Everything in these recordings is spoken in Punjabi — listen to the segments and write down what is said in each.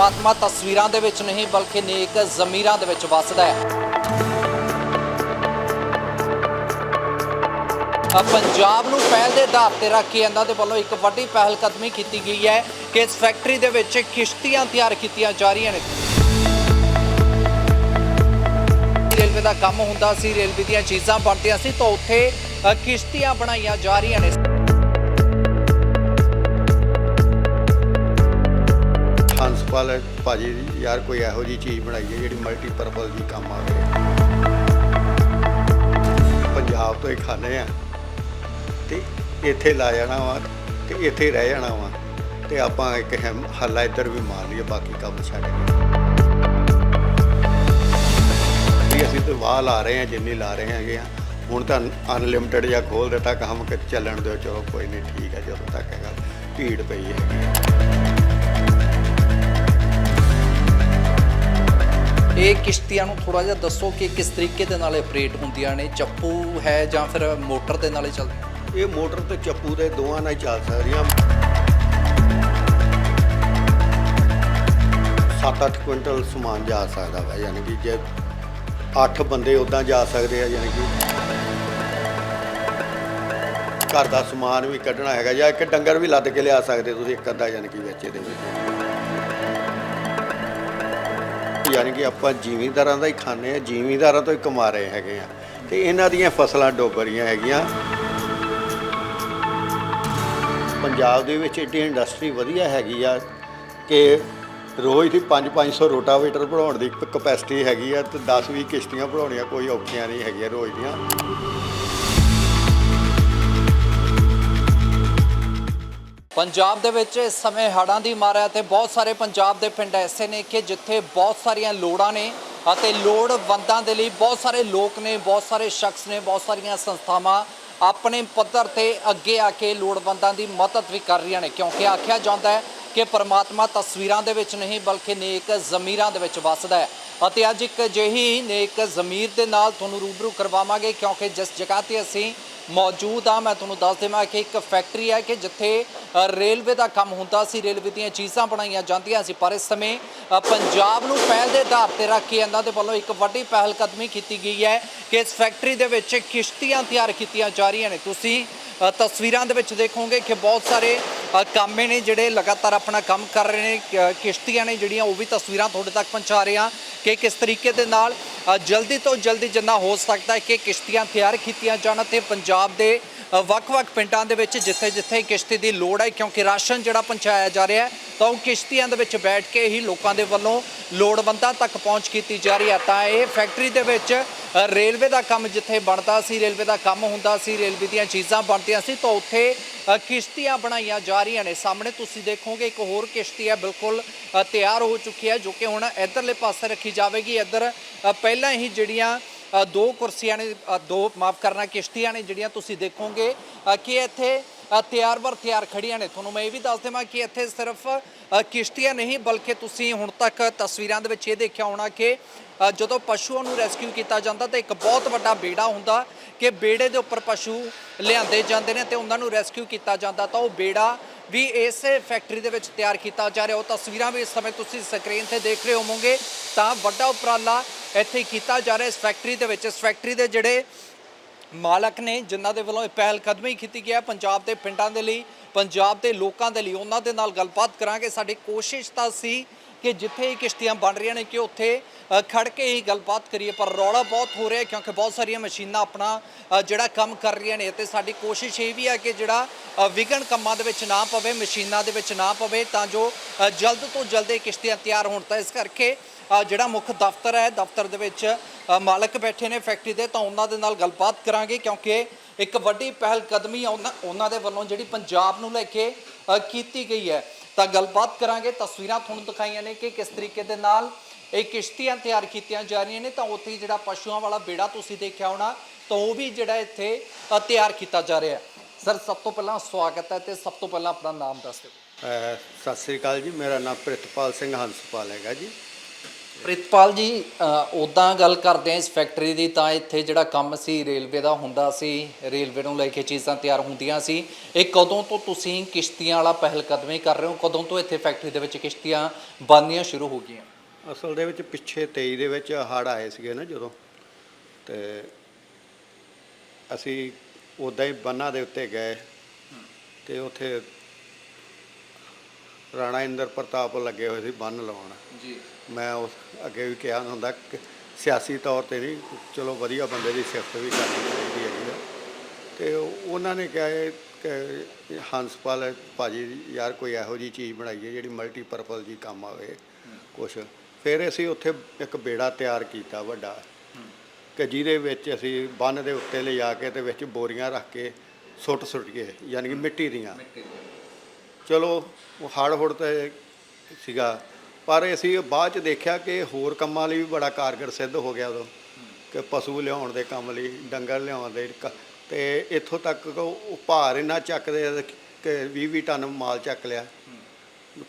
ਪਰਮਾਤਮਾ ਤਸਵੀਰਾਂ ਦੇ ਵਿੱਚ ਨਹੀਂ, ਬਲਕਿ ਨੇਕ ਜ਼ਮੀਰਾਂ ਦੇ ਵਿੱਚ ਵੱਸਦਾ ਹੈ। ਪੰਜਾਬ ਨੂੰ ਪਹਿਲ ਦੇ ਆਧਾਰ ਤੇ ਰੱਖ ਕੇ ਇਹਨਾਂ ਦੇ ਵੱਲੋਂ ਇੱਕ ਵੱਡੀ ਪਹਿਲ ਕਦਮੀ ਕੀਤੀ ਗਈ ਹੈ ਕਿ ਇਸ ਫੈਕਟਰੀ ਦੇ ਵਿੱਚ ਕਿਸ਼ਤੀਆਂ ਤਿਆਰ ਕੀਤੀਆਂ ਜਾ ਰਹੀਆਂ ਨੇ। ਰੇਲਵੇ ਦਾ ਕੰਮ ਹੁੰਦਾ ਸੀ, ਰੇਲਵੇ ਦੀਆਂ ਚੀਜ਼ਾਂ ਬਣਦੀਆਂ ਸੀ, ਤਾਂ ਉੱਥੇ ਕਿਸ਼ਤੀਆਂ ਬਣਾਈਆਂ ਜਾ ਰਹੀਆਂ ਨੇ। ਹੰਸਪਾਲ ਭਾਜੀ ਯਾਰ ਕੋਈ ਇਹੋ ਜੀ ਚੀਜ਼ ਬਣਾਈ ਹੈ ਜਿਹੜੀ ਮਲਟੀਪਰਪਸ ਦੀ ਕੰਮ ਆਵੇ। ਪੰਜਾਬ ਤੋਂ ਹੀ ਖਾਣੇ ਆ ਤੇ ਇੱਥੇ ਲਾ ਜਾਣਾ ਵਾ ਤੇ ਇੱਥੇ ਰਹਿ ਜਾਣਾ ਵਾ ਤੇ ਆਪਾਂ ਇੱਕ ਹੱਲਾ ਇੱਧਰ ਵੀ ਮਾਰ ਲਈਏ, ਬਾਕੀ ਕੰਮ ਛੱਡ ਕੇ। ਵੀ ਅਸੀਂ ਤੇ ਵਾਹ ਲਾ ਰਹੇ ਹਾਂ ਜਿੰਨੀ ਲਾ ਰਹੇ ਹੈਗੇ ਆ। ਹੁਣ ਤਾਂ ਅਨਲਿਮਟਿਡ ਜਾਂ ਖੋਲ ਦਿੱਤਾ, ਕੰਮ ਕਿ ਚੱਲਣ ਦਿਓ, ਚਲੋ ਕੋਈ ਨਹੀਂ, ਠੀਕ ਹੈ, ਜਦੋਂ ਤੱਕ ਹੈਗਾ, ਭੀੜ ਪਈ ਹੈਗੀ ਇਹ ਕਿਸ਼ਤੀਆਂ ਨੂੰ ਥੋੜਾ ਜਿਹਾ ਦੱਸੋ ਕਿ ਕਿਸ ਤਰੀਕੇ ਦੇ ਨਾਲ ਆਪਰੇਟ ਹੁੰਦੀਆਂ ਨੇ? ਚੱਪੂ ਹੈ ਜਾਂ ਫਿਰ ਮੋਟਰ ਦੇ ਨਾਲ ਹੀ ਚੱਲਦੀ ਇਹ ਮੋਟਰ ਤੇ ਚੱਪੂ ਦੇ ਦੋਵਾਂ ਨਾਲ ਚੱਲ ਸਕਦੀਆਂ। 7-8 ਕੁਇੰਟਲ ਸਮਾਨ ਜਾ ਸਕਦਾ ਵਾ, ਯਾਨੀ ਕਿ ਜੇ 8 ਬੰਦੇ ਉਦਾਂ ਜਾ ਸਕਦੇ ਆ, ਯਾਨੀ ਕਿ ਘਰ ਦਾ ਸਮਾਨ ਵੀ ਕੱਢਣਾ ਹੈਗਾ ਜਾਂ ਇੱਕ ਡੰਗਰ ਵੀ ਲੱਦ ਕੇ ਲਿਆ ਸਕਦੇ ਤੁਸੀਂ, ਇੱਕ ਅੱਧਾ ਯਾਨੀ ਕਿ ਵਿੱਚ ਇਹਦੇ ਵਿੱਚ। ਯਾਨੀ ਕਿ ਆਪਾਂ ਜ਼ਿਮੀਂਦਾਰਾਂ ਦਾ ਹੀ ਖਾਂਦੇ ਆ ਜ਼ਿਮੀਂਦਾਰਾਂ ਤੋਂ ਹੀ ਕਮਾ ਰਹੇ ਹੈਗੇ ਆ ਤੇ ਇਹਨਾਂ ਦੀਆਂ ਫਸਲਾਂ ਡੁੱਬ ਰਹੀਆਂ ਹੈਗੀਆਂ। ਪੰਜਾਬ ਦੇ ਵਿੱਚ ਏਡੀ ਇੰਡਸਟਰੀ ਵਧੀਆ ਹੈਗੀ ਆ ਕਿ ਰੋਜ਼ ਦੀ 5-500 ਰੋਟਾਵੇਟਰ ਬਣਾਉਣ ਦੀ ਕਪੈਸਿਟੀ ਹੈਗੀ ਆ ਤੇ 10-20 ਕਿਸ਼ਤੀਆਂ ਬਣਾਉਣੀਆਂ ਕੋਈ ਔਖੀਆਂ ਨਹੀਂ ਹੈਗੀਆਂ ਰੋਜ਼ ਦੀਆਂ। ਪੰਜਾਬ ਦੇ ਵਿੱਚ ਇਸ ਸਮੇਂ ਹੜ੍ਹਾਂ ਦੀ ਮਾਰ ਹੈ ਤੇ ਬਹੁਤ ਸਾਰੇ ਪੰਜਾਬ ਦੇ ਪਿੰਡ ਐਸੇ ਨੇ ਕਿ ਜਿੱਥੇ ਬਹੁਤ ਸਾਰੀਆਂ ਲੋੜਾਂ ਨੇ ਅਤੇ ਲੋੜਵੰਦਾਂ ਦੇ ਲਈ ਬਹੁਤ ਸਾਰੇ ਲੋਕ ਨੇ, ਬਹੁਤ ਸਾਰੇ ਸ਼ਖਸ ਨੇ, ਬਹੁਤ ਸਾਰੀਆਂ ਸੰਸਥਾਵਾਂ ਆਪਣੇ ਪੱਧਰ ਤੇ ਅੱਗੇ ਆ ਕੇ ਲੋੜਵੰਦਾਂ ਦੀ ਮਦਦ ਵੀ ਕਰ ਰਹੀਆਂ ਨੇ। ਕਿਉਂਕਿ ਆਖਿਆ ਜਾਂਦਾ ਹੈ ਕਿ ਪਰਮਾਤਮਾ ਤਸਵੀਰਾਂ ਦੇ ਵਿੱਚ ਨਹੀਂ, ਬਲਕਿ ਨੇਕ ਜ਼ਮੀਰਾਂ ਦੇ ਵਿੱਚ ਵੱਸਦਾ ਹੈ। ਅਤੇ ਅੱਜ ਇੱਕ ਅਜਿਹੀ ਨੇਕ ਜ਼ਮੀਰ ਦੇ ਨਾਲ ਤੁਹਾਨੂੰ ਰੂਬਰੂ ਕਰਵਾਵਾਂਗੇ, ਕਿਉਂਕਿ ਜਿਸ ਜਗ੍ਹਾ ਤੇ ਅਸੀਂ ਮੌਜੂਦ ਆ, ਮੈਂ ਤੁਹਾਨੂੰ ਦੱਸ ਦੇਵਾਂ ਕਿ ਇੱਕ ਫੈਕਟਰੀ ਹੈ ਕਿ ਜਿੱਥੇ ਰੇਲਵੇ ਦਾ ਕੰਮ ਹੁੰਦਾ ਸੀ ਰੇਲਵੇ ਦੀਆਂ ਚੀਜ਼ਾਂ ਬਣਾਈਆਂ ਜਾਂਦੀਆਂ ਸੀ, ਪਰ ਇਸ ਸਮੇਂ ਪੰਜਾਬ ਨੂੰ ਪਹਿਲ ਦੇ ਆਧਾਰ ਤੇ ਰੱਖ ਕੇ ਇਹਨਾਂ ਦੇ ਵੱਲੋਂ ਇੱਕ ਵੱਡੀ ਪਹਿਲ ਕਦਮੀ ਕੀਤੀ ਗਈ ਹੈ ਕਿ ਇਸ ਫੈਕਟਰੀ ਦੇ ਵਿੱਚ ਕਿਸ਼ਤੀਆਂ ਤਿਆਰ ਕੀਤੀਆਂ ਜਾ ਰਹੀਆਂ ਨੇ। ਤੁਸੀਂ ਤਸਵੀਰਾਂ ਦੇ ਵਿੱਚ ਦੇਖੋਗੇ ਕਿ ਬਹੁਤ ਸਾਰੇ ਕਾਮੇ ਨੇ ਜਿਹੜੇ ਲਗਾਤਾਰ ਆਪਣਾ ਕੰਮ ਕਰ ਰਹੇ ਨੇ ਕਿਸ਼ਤੀਆਂ ਨੇ ਜਿਹੜੀਆਂ ਉਹ ਵੀ ਤਸਵੀਰਾਂ ਤੁਹਾਡੇ ਤੱਕ ਪਹੁੰਚਾ ਰਹੇ ਹਾਂ ਕਿ ਕਿਸ ਤਰੀਕੇ ਦੇ ਨਾਲ ਜਲਦੀ ਤੋਂ ਜਲਦੀ ਜਿੰਨਾ ਹੋ ਸਕਦਾ ਹੈ ਕਿ ਕਿਸ਼ਤੀਆਂ ਤਿਆਰ ਕੀਤੀਆਂ ਜਾਣ ਤੇ ਪੰਜਾਬ ਦੇ ਵੱਖ-ਵੱਖ ਪਿੰਡਾਂ ਦੇ ਵਿੱਚ ਜਿੱਥੇ-ਜਿੱਥੇ ਕਿਸ਼ਤੀ ਦੀ ਲੋੜ ਹੈ, ਕਿਉਂਕਿ ਰਾਸ਼ਨ ਜਿਹੜਾ ਪਹੁੰਚਾਇਆ ਜਾ ਰਿਹਾ ਹੈ, ਤਾਂ ਉਹ ਕਿਸ਼ਤੀਆਂ ਦੇ ਵਿੱਚ ਬੈਠ ਕੇ ਹੀ ਲੋਕਾਂ ਦੇ ਵੱਲੋਂ ਲੋੜਵੰਦਾਂ ਤੱਕ ਪਹੁੰਚ ਕੀਤੀ ਜਾ ਰਹੀ ਹੈ। ਤਾਂ ਇਹ ਫੈਕਟਰੀ ਦੇ ਵਿੱਚ ਰੇਲਵੇ ਦਾ ਕੰਮ ਜਿੱਥੇ ਬਣਦਾ ਸੀ, ਰੇਲਵੇ ਦਾ ਕੰਮ ਹੁੰਦਾ ਸੀ, ਰੇਲਵੇ ਦੀਆਂ ਚੀਜ਼ਾਂ ਬਣਦੀਆਂ ਸੀ, ਤਾਂ ਉੱਥੇ ਕਿਸ਼ਤੀਆਂ ਬਣਾਈਆਂ ਜਾ ਰਹੀਆਂ ਨੇ। ਸਾਹਮਣੇ ਤੁਸੀਂ ਦੇਖੋਗੇ, ਇੱਕ ਹੋਰ ਕਿਸ਼ਤੀ ਹੈ, ਬਿਲਕੁਲ ਤਿਆਰ ਹੋ ਚੁੱਕੀ ਹੈ, ਜੋ ਕਿ ਹੁਣ ਇਧਰਲੇ ਪਾਸੇ ਰੱਖੀ ਜਾਵੇਗੀ। ਇੱਧਰ ਪਹਿਲਾਂ ਹੀ ਜਿਹੜੀਆਂ ਦੋ ਕੁਰਸੀਆਂ ਨੇ ਦੋ ਮਾਫ ਕਰਨਾ, ਕਿਸ਼ਤੀਆਂ ਨੇ, ਜਿਹੜੀਆਂ ਤੁਸੀਂ ਦੇਖੋਗੇ। ਕਿ ਇੱਥੇ ਤਿਆਰ ਬਰ ਤਿਆਰ ਖੜੀਆਂ ਨੇ। ਤੁਹਾਨੂੰ ਮੈਂ ਇਹ ਵੀ ਦੱਸ ਦੇਵਾਂ ਕਿ ਇੱਥੇ ਸਿਰਫ ਕਿਸ਼ਤੀਆਂ ਨਹੀਂ, ਬਲਕਿ ਤੁਸੀਂ ਹੁਣ ਤੱਕ ਤਸਵੀਰਾਂ ਦੇ ਵਿੱਚ ਇਹ ਦੇਖਿਆ ਹੋਣਾ ਕਿ ਜਦੋਂ ਪਸ਼ੂਆਂ ਨੂੰ ਰੈਸਕਿਊ ਕੀਤਾ ਜਾਂਦਾ ਤਾਂ ਇੱਕ ਬਹੁਤ ਵੱਡਾ ਬੇੜਾ ਹੁੰਦਾ ਕਿ ਬੇੜੇ ਦੇ ਉੱਪਰ ਪਸ਼ੂ ਲਿਆਂਦੇ ਜਾਂਦੇ ਨੇ ਤੇ ਉਹਨਾਂ ਨੂੰ ਰੈਸਕਿਊ ਕੀਤਾ ਜਾਂਦਾ। ਤਾਂ ਉਹ ਬੇੜਾ ਵੀ ਇਸੇ ਫੈਕਟਰੀ ਦੇ ਵਿੱਚ ਤਿਆਰ ਕੀਤਾ ਜਾ ਰਿਹਾ ਉਹ ਤਸਵੀਰਾਂ ਵੀ ਇਸ ਸਮੇਂ ਤੁਸੀਂ ਸਕਰੀਨ ਤੇ ਦੇਖ ਰਹੇ ਹੋਵੋਗੇ। ਤਾਂ ਵੱਡਾ ਉਪਰਾਲਾ ਇੱਥੇ ਕੀਤਾ ਜਾ ਰਿਹਾ ਇਸ ਫੈਕਟਰੀ ਦੇ ਵਿੱਚ। ਇਸ ਫੈਕਟਰੀ ਦੇ ਜਿਹੜੇ ਮਾਲਕ ਨੇ, ਜਿਨ੍ਹਾਂ ਦੇ ਵੱਲੋਂ ਇਹ ਪਹਿਲ ਕਦਮੀ ਕੀਤੀ ਗਿਆ ਪੰਜਾਬ ਦੇ ਪਿੰਡਾਂ ਦੇ ਲਈ, ਪੰਜਾਬ ਦੇ ਲੋਕਾਂ ਦੇ ਲਈ, ਉਹਨਾਂ ਦੇ ਨਾਲ ਗੱਲਬਾਤ ਕਰਾਂਗੇ। ਸਾਡੀ ਕੋਸ਼ਿਸ਼ ਤਾਂ ਸੀ ਕਿ ਜਿੱਥੇ ਇਹ ਕਿਸ਼ਤੀਆਂ ਬਣ ਰਹੀਆਂ ਨੇ ਕਿ ਉੱਥੇ ਅ, ਖੜ ਕੇ ਹੀ ਗੱਲਬਾਤ ਕਰੀਏ। ਪਰ ਰੌਲਾ ਬਹੁਤ ਹੋ ਰਿਹਾ ਕਿਉਂਕਿ ਬਹੁਤ ਸਾਰੀਆਂ ਮਸ਼ੀਨਾਂ ਆਪਣਾ ਜਿਹੜਾ ਕੰਮ ਕਰ ਰਹੀਆਂ ਨੇ ਤੇ ਸਾਡੀ ਕੋਸ਼ਿਸ਼ ਇਹ ਵੀ ਹੈ ਕਿ ਜਿਹੜਾ ਅ, ਵਿਘਨ ਕੰਮਾਂ ਦੇ ਵਿੱਚ ਨਾ ਪਵੇ ਮਸ਼ੀਨਾਂ ਦੇ ਵਿੱਚ ਨਾ ਪਵੇ ਤਾਂ ਜੋ ਜਲਦ ਤੋਂ ਜਲਦ ਇਹ ਕਿਸ਼ਤੀਆਂ ਤਿਆਰ ਹੋਣ। ਤਾਂ ਇਸ ਕਰਕੇ ਜਿਹੜਾ ਮੁੱਖ ਦਫ਼ਤਰ ਹੈ ਦਫ਼ਤਰ ਦੇ ਵਿੱਚ ਮਾਲਕ ਬੈਠੇ ਨੇ ਫੈਕਟਰੀ ਦੇ ਤਾਂ ਉਹਨਾਂ ਦੇ ਨਾਲ ਗੱਲਬਾਤ ਕਰਾਂਗੇ ਕਿਉਂਕਿ ਇੱਕ ਵੱਡੀ ਪਹਿਲ ਕਦਮੀ ਉਹਨਾਂ ਉਹਨਾਂ ਦੇ ਵੱਲੋਂ ਜਿਹੜੀ ਪੰਜਾਬ ਨੂੰ ਲੈ ਕੇ ਕੀਤੀ ਗਈ ਹੈ। ਤਾਂ ਗੱਲਬਾਤ ਕਰਾਂਗੇ, ਤਸਵੀਰਾਂ ਤੁਹਾਨੂੰ ਦਿਖਾਈਆਂ ਨੇ ਕਿ ਕਿਸ ਤਰੀਕੇ ਦੇ ਨਾਲ ਇਹ ਕਿਸ਼ਤੀਆਂ ਤਿਆਰ ਕੀਤੀਆਂ ਜਾ ਰਹੀਆਂ ਨੇ। ਤਾਂ ਉੱਥੇ ਹੀ ਜਿਹੜਾ ਪਸ਼ੂਆਂ ਵਾਲਾ ਬੇੜਾ ਤੁਸੀਂ ਦੇਖਿਆ ਹੋਣਾ, ਤਾਂ ਉਹ ਵੀ ਜਿਹੜਾ ਇੱਥੇ ਤਿਆਰ ਕੀਤਾ ਜਾ ਰਿਹਾ ਸਰ, ਸਭ ਤੋਂ ਪਹਿਲਾਂ ਸਵਾਗਤ ਹੈ ਤੇ ਸਭ ਤੋਂ ਪਹਿਲਾਂ ਆਪਣਾ ਨਾਮ ਦੱਸ ਦਿਓ। ਸਤਿ ਸ੍ਰੀ ਅਕਾਲ ਜੀ, ਮੇਰਾ ਨਾਮ ਪ੍ਰਿਤਪਾਲ ਸਿੰਘ ਹੰਸਪਾਲ ਹੈਗਾ ਜੀ। ਪ੍ਰਿਤਪਾਲ ਜੀ ਉਦਾਂ ਗੱਲ ਕਰਦੇ ਆ ਇਸ ਫੈਕਟਰੀ ਦੀ ਤਾਂ ਇੱਥੇ ਜਿਹੜਾ ਕੰਮ ਸੀ ਰੇਲਵੇ ਦਾ ਹੁੰਦਾ ਸੀ, ਰੇਲਵੇ ਨੂੰ ਲੈ ਕੇ ਚੀਜ਼ਾਂ ਤਿਆਰ ਹੁੰਦੀਆਂ ਸੀ। ਇਹ ਕਦੋਂ ਤੋਂ ਤੁਸੀਂ ਕਿਸ਼ਤੀਆਂ ਵਾਲਾ ਪਹਿਲ ਕਦਮੀ ਕਰ ਰਹੇ ਹੋ? ਕਦੋਂ ਤੋਂ ਇੱਥੇ ਫੈਕਟਰੀ ਦੇ ਵਿੱਚ ਕਿਸ਼ਤੀਆਂ ਬਣਨੀਆਂ ਸ਼ੁਰੂ ਹੋ ਗਈਆਂ? ਅਸਲ ਦੇ ਵਿੱਚ ਪਿੱਛੇ 23 ਦੇ ਵਿੱਚ ਹੜ੍ਹ ਆਏ ਸੀਗੇ ਨਾ ਜਦੋਂ, ਤੇ ਅਸੀਂ ਉਦਾਂ ਹੀ ਬੰਨਾਂ ਦੇ ਉੱਤੇ ਗਏ, ਤੇ ਉੱਥੇ ਰਾਣਾ ਇੰਦਰ ਪ੍ਰਤਾਪ ਲੱਗੇ ਹੋਏ ਸੀ ਬੰਨ ਲਾਉਣ ਜੀ। ਮੈਂ ਉਸ ਅੱਗੇ ਵੀ ਕਿਹਾ ਹੁੰਦਾ ਕਿ ਸਿਆਸੀ ਤੌਰ ਤੇ ਨਹੀਂ ਚਲੋ ਵਧੀਆ ਬੰਦੇ ਦੀ ਸਿਫਤ ਵੀ ਕਰਨੀ ਚਾਹੀਦੀ ਹੈਗੀ ਆ। ਤੇ ਉਹ- ਉਹਨਾਂ ਨੇ ਕਿਹਾ ਇਹ ਕਿ ਹੰਸਪਾਲ ਭਾਜੀ ਯਾਰ ਕੋਈ ਇਹੋ ਜੀ ਚੀਜ਼ ਬਣਾਈਏ ਜਿਹੜੀ ਮਲਟੀਪਰਪਲ ਜੀ ਕੰਮ ਆਵੇ ਕੁਛ। ਫਿਰ ਅਸੀਂ ਉੱਥੇ ਇੱਕ ਬੇੜਾ ਤਿਆਰ ਕੀਤਾ ਵੱਡਾ ਕਿ ਜਿਹਦੇ ਵਿੱਚ ਅਸੀਂ ਬੰਨ ਦੇ ਉੱਤੇ ਲਿਜਾ ਕੇ ਤੇ ਵਿੱਚ ਬੋਰੀਆਂ ਰੱਖ ਕੇ ਸੁੱਟ ਸੁੱਟ ਕੇ ਯਾਨੀ ਕਿ ਮਿੱਟੀ ਦੀਆਂ। ਚਲੋ ਉਹ ਹੜ ਹੁੜ ਤੇ ਸੀਗਾ। ਪਰ ਅਸੀਂ ਬਾਅਦ ਚ ਦੇਖਿਆ ਕਿ ਹੋਰ ਕੰਮਾਂ ਲਈ ਵੀ ਬੜਾ ਕਾਰਗਰ ਸਿੱਧ ਹੋ ਗਿਆ ਉਦੋਂ। ਕਿ ਪਸ਼ੂ ਲਿਆਉਣ ਦੇ ਕੰਮ ਲਈ ਡੰਗਰ ਲਿਆਉਣ ਦੇ ਤੇ ਇੱਥੋਂ ਤੱਕ ਉਹ ਭਾਰ ਇੰਨਾ ਚੱਕਦੇ ਕਿ 20 20 ਟਨ ਮਾਲ ਚੱਕ ਲਿਆ।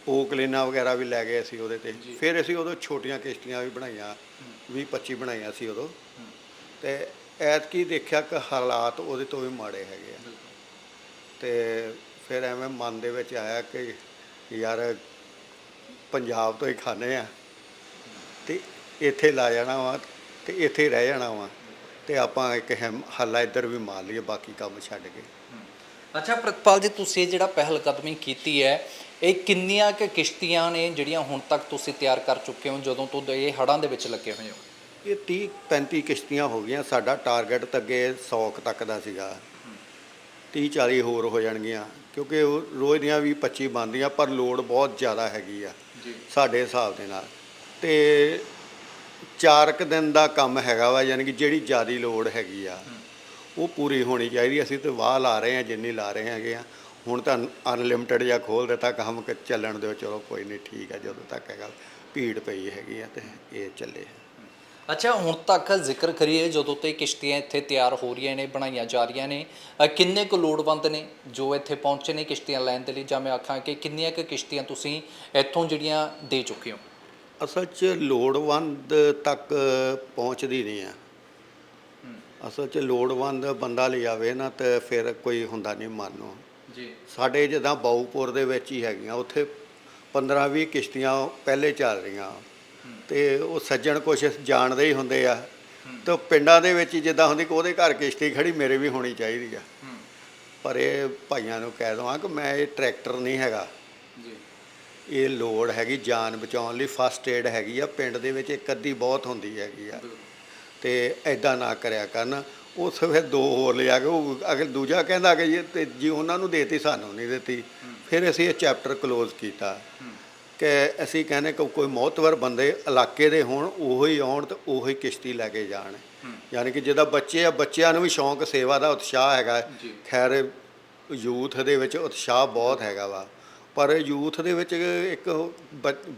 ਪੋਕਲੇਨਾ ਵਗੈਰਾ ਵੀ ਲੈ ਗਏ ਅਸੀਂ ਉਹਦੇ ਤੇ। ਫਿਰ ਅਸੀਂ ਉਦੋਂ ਛੋਟੀਆਂ ਕਿਸ਼ਤੀਆਂ ਵੀ ਬਣਾਈਆਂ। 20 25 ਬਣਾਈਆਂ ਸੀ ਉਦੋਂ। ਤੇ ਐਤਕੀ ਦੇਖਿਆ ਕਿ ਹਾਲਾਤ ਉਹਦੇ ਤੋਂ ਵੀ ਮਾੜੇ ਹੈਗੇ ਆ। ਤੇ ਫਿਰ ਐਵੇਂ ਮਨ ਦੇ ਵਿੱਚ ਆਇਆ ਕਿ ਯਾਰ ਪੰਜਾਬ ਤੋਂ ਹੀ ਖਾਣੇ ਆ ਤੇ ਇੱਥੇ ਲਾ ਜਾਣਾ ਵਾ ਤੇ ਇੱਥੇ ਰਹਿ ਜਾਣਾ ਵਾ ਤੇ ਆਪਾਂ ਇੱਕ ਹੱਲਾ ਇੱਧਰ ਵੀ ਮਾਰ ਲਈਏ ਬਾਕੀ ਕੰਮ ਛੱਡ ਕੇ। ਅੱਛਾ ਪ੍ਰਿਤਪਾਲ ਜੀ ਤੁਸੀਂ ਜਿਹੜਾ ਪਹਿਲ ਕਦਮੀ ਕੀਤੀ ਹੈ ਇਹ ਕਿੰਨੀਆਂ ਕਿ ਕਿਸ਼ਤੀਆਂ ਨੇ ਜਿਹੜੀਆਂ ਹੁਣ ਤੱਕ ਤੁਸੀਂ ਤਿਆਰ ਕਰ ਚੁੱਕੇ ਹੋ ਜਦੋਂ ਤੋਂ ਇਹ ਹੜਾਂ ਦੇ ਵਿੱਚ ਲੱਗੇ ਹੋਏ ਹੋ? ਇਹ 30 35 ਕਿਸ਼ਤੀਆਂ ਹੋ ਗਈਆਂ ਸਾਡਾ ਟਾਰਗੇਟ ਤਾਂ ਅੱਗੇ 100 ਕੁ ਤੱਕ ਦਾ ਸੀਗਾ। 30 40 ਹੋਰ ਹੋ ਜਾਣਗੀਆਂ। ਕਿਉਂਕਿ ਉਹ ਰੋਜ਼ ਦੀਆਂ ਵੀ 25 ਬਣਦੀਆਂ ਪਰ ਲੋਡ ਬਹੁਤ ਜ਼ਿਆਦਾ ਹੈਗੀ ਆ ਸਾਡੇ ਹਿਸਾਬ ਦੇ ਨਾਲ। ਤੇ ਚਾਰ ਕੁ ਦਿਨ ਦਾ ਕੰਮ ਹੈਗਾ ਵਾ ਯਾਨੀ ਕਿ ਜਿਹੜੀ ਜ਼ਿਆਦੀ ਲੋਡ ਹੈਗੀ ਆ ਉਹ ਪੂਰੀ ਹੋਣੀ ਚਾਹੀਦੀ। ਅਸੀਂ ਤੇ ਵਾਹ ਲਾ ਰਹੇ ਹਾਂ ਜਿੰਨੀ ਲਾ ਰਹੇ ਹੈਗੇ ਆ। ਹੁਣ ਤਾਂ ਅਨਲਿਮਟਿਡ ਜਾਂ ਖੋਲ ਦਿੱਤਾ ਕੰਮ ਚੱਲਣ ਦਿਓ ਚਲੋ ਕੋਈ ਨਹੀਂ ਠੀਕ ਆ ਜਦੋਂ ਤੱਕ ਹੈਗਾ ਭੀੜ ਪਈ ਹੈਗੀ ਆ ਤੇ ਇਹ ਚੱਲੇ। ਅੱਛਾ ਹੁਣ ਤੱਕ ਜ਼ਿਕਰ ਕਰੀਏ ਜਦੋਂ ਤੇ ਕਿਸ਼ਤੀਆਂ ਇੱਥੇ ਤਿਆਰ ਹੋ ਰਹੀਆਂ ਨੇ ਬਣਾਈਆਂ ਜਾ ਰਹੀਆਂ ਨੇ ਅ, ਕਿੰਨੇ ਕੁ ਲੋੜਵੰਦ ਨੇ ਜੋ ਇੱਥੇ ਪਹੁੰਚੇ ਨੇ ਕਿਸ਼ਤੀਆਂ ਲੈਣ ਦੇ ਲਈ? ਜਾਂ ਮੈਂ ਆਖਾਂ ਕਿ ਕਿੰਨੀਆਂ ਕੁ ਕਿਸ਼ਤੀਆਂ ਤੁਸੀਂ ਇੱਥੋਂ ਜਿਹੜੀਆਂ ਦੇ ਚੁੱਕੇ ਹੋ? ਅਸਲ 'ਚ ਲੋੜਵੰਦ ਤੱਕ ਪਹੁੰਚਦੀ ਨਹੀਂ ਆ ਅਸਲ 'ਚ ਲੋੜਵੰਦ ਬੰਦਾ ਲਿਆਵੇ ਨਾ ਤੇ ਫਿਰ ਕੋਈ ਹੁੰਦਾ ਨਹੀਂ ਮਨ ਜੀ। ਸਾਡੇ ਜਿੱਦਾਂ ਬਾਊਪੁਰ ਦੇ ਵਿੱਚ ਹੀ ਹੈਗੀਆਂ ਉੱਥੇ 15 20 ਕਿਸ਼ਤੀਆਂ ਪਹਿਲੇ ਚੱਲ ਰਹੀਆਂ। ਤੇ ਉਹ ਸੱਜਣ ਕੁਛ ਜਾਣਦੇ ਹੀ ਹੁੰਦੇ ਆ। ਤੇ ਪਿੰਡਾਂ ਦੇ ਵਿੱਚ ਜਿੱਦਾਂ ਹੁੰਦੀ ਕਿ ਉਹਦੇ ਘਰ ਕਿਸ਼ਤੀ ਖੜੀ ਮੇਰੇ ਵੀ ਹੋਣੀ ਚਾਹੀਦੀ ਆ। ਪਰ ਇਹ ਭਾਈਆਂ ਨੂੰ ਕਹਿ ਦਵਾਂ ਕਿ ਮੈਂ ਇਹ ਟਰੈਕਟਰ ਨਹੀਂ ਹੈਗਾ। ਜੀ। ਇਹ ਲੋੜ ਹੈਗੀ ਜਾਨ ਬਚਾਉਣ ਲਈ। ਫਸਟ ਏਡ ਹੈਗੀ ਆ। ਪਿੰਡ ਦੇ ਵਿੱਚ ਇੱਕ ਅੱਧੀ ਬਹੁਤ ਹੁੰਦੀ ਹੈਗੀ ਆ। ਤੇ ਐਦਾਂ ਨਾ ਕਰਿਆ ਕਰਨ। ਉਸ ਫਿਰ ਦੋ ਹੋਰ ਲਿਆ ਕੇ ਉਹ ਅਗਰ ਦੂਜਾ ਕਹਿੰਦਾ ਕਿ ਇਹ ਤੇ ਜੀ ਉਹਨਾਂ ਨੂੰ ਦੇਤੀ ਸਾਨੂੰ ਨਹੀਂ ਦਿੱਤੀ। ਫਿਰ ਅਸੀਂ ਇਹ ਚੈਪਟਰ ਕਲੋਜ਼ ਕੀਤਾ। ਕਿ ਅਸੀਂ ਕਹਿੰਦੇ ਕਿ ਕੋਈ ਮੌਤਵਰ ਬੰਦੇ ਇਲਾਕੇ ਦੇ ਹੋਣ ਉਹੋ ਹੀ ਆਉਣ ਤੇ ਉਹੋ ਹੀ ਕਿਸ਼ਤੀ ਲੈ ਕੇ ਜਾਣ। ਯਾਨੀ ਕਿ ਜਿਹਦਾ ਬੱਚੇ ਆ ਬੱਚਿਆਂ ਨੂੰ ਵੀ ਸ਼ੌਂਕ ਸੇਵਾ ਦਾ ਉਤਸ਼ਾਹ ਹੈਗਾ। ਖੈਰ ਯੂਥ ਦੇ ਵਿੱਚ ਉਤਸ਼ਾਹ ਬਹੁਤ ਹੈਗਾ ਵਾ। ਪਰ ਯੂਥ ਦੇ ਵਿੱਚ ਇੱਕ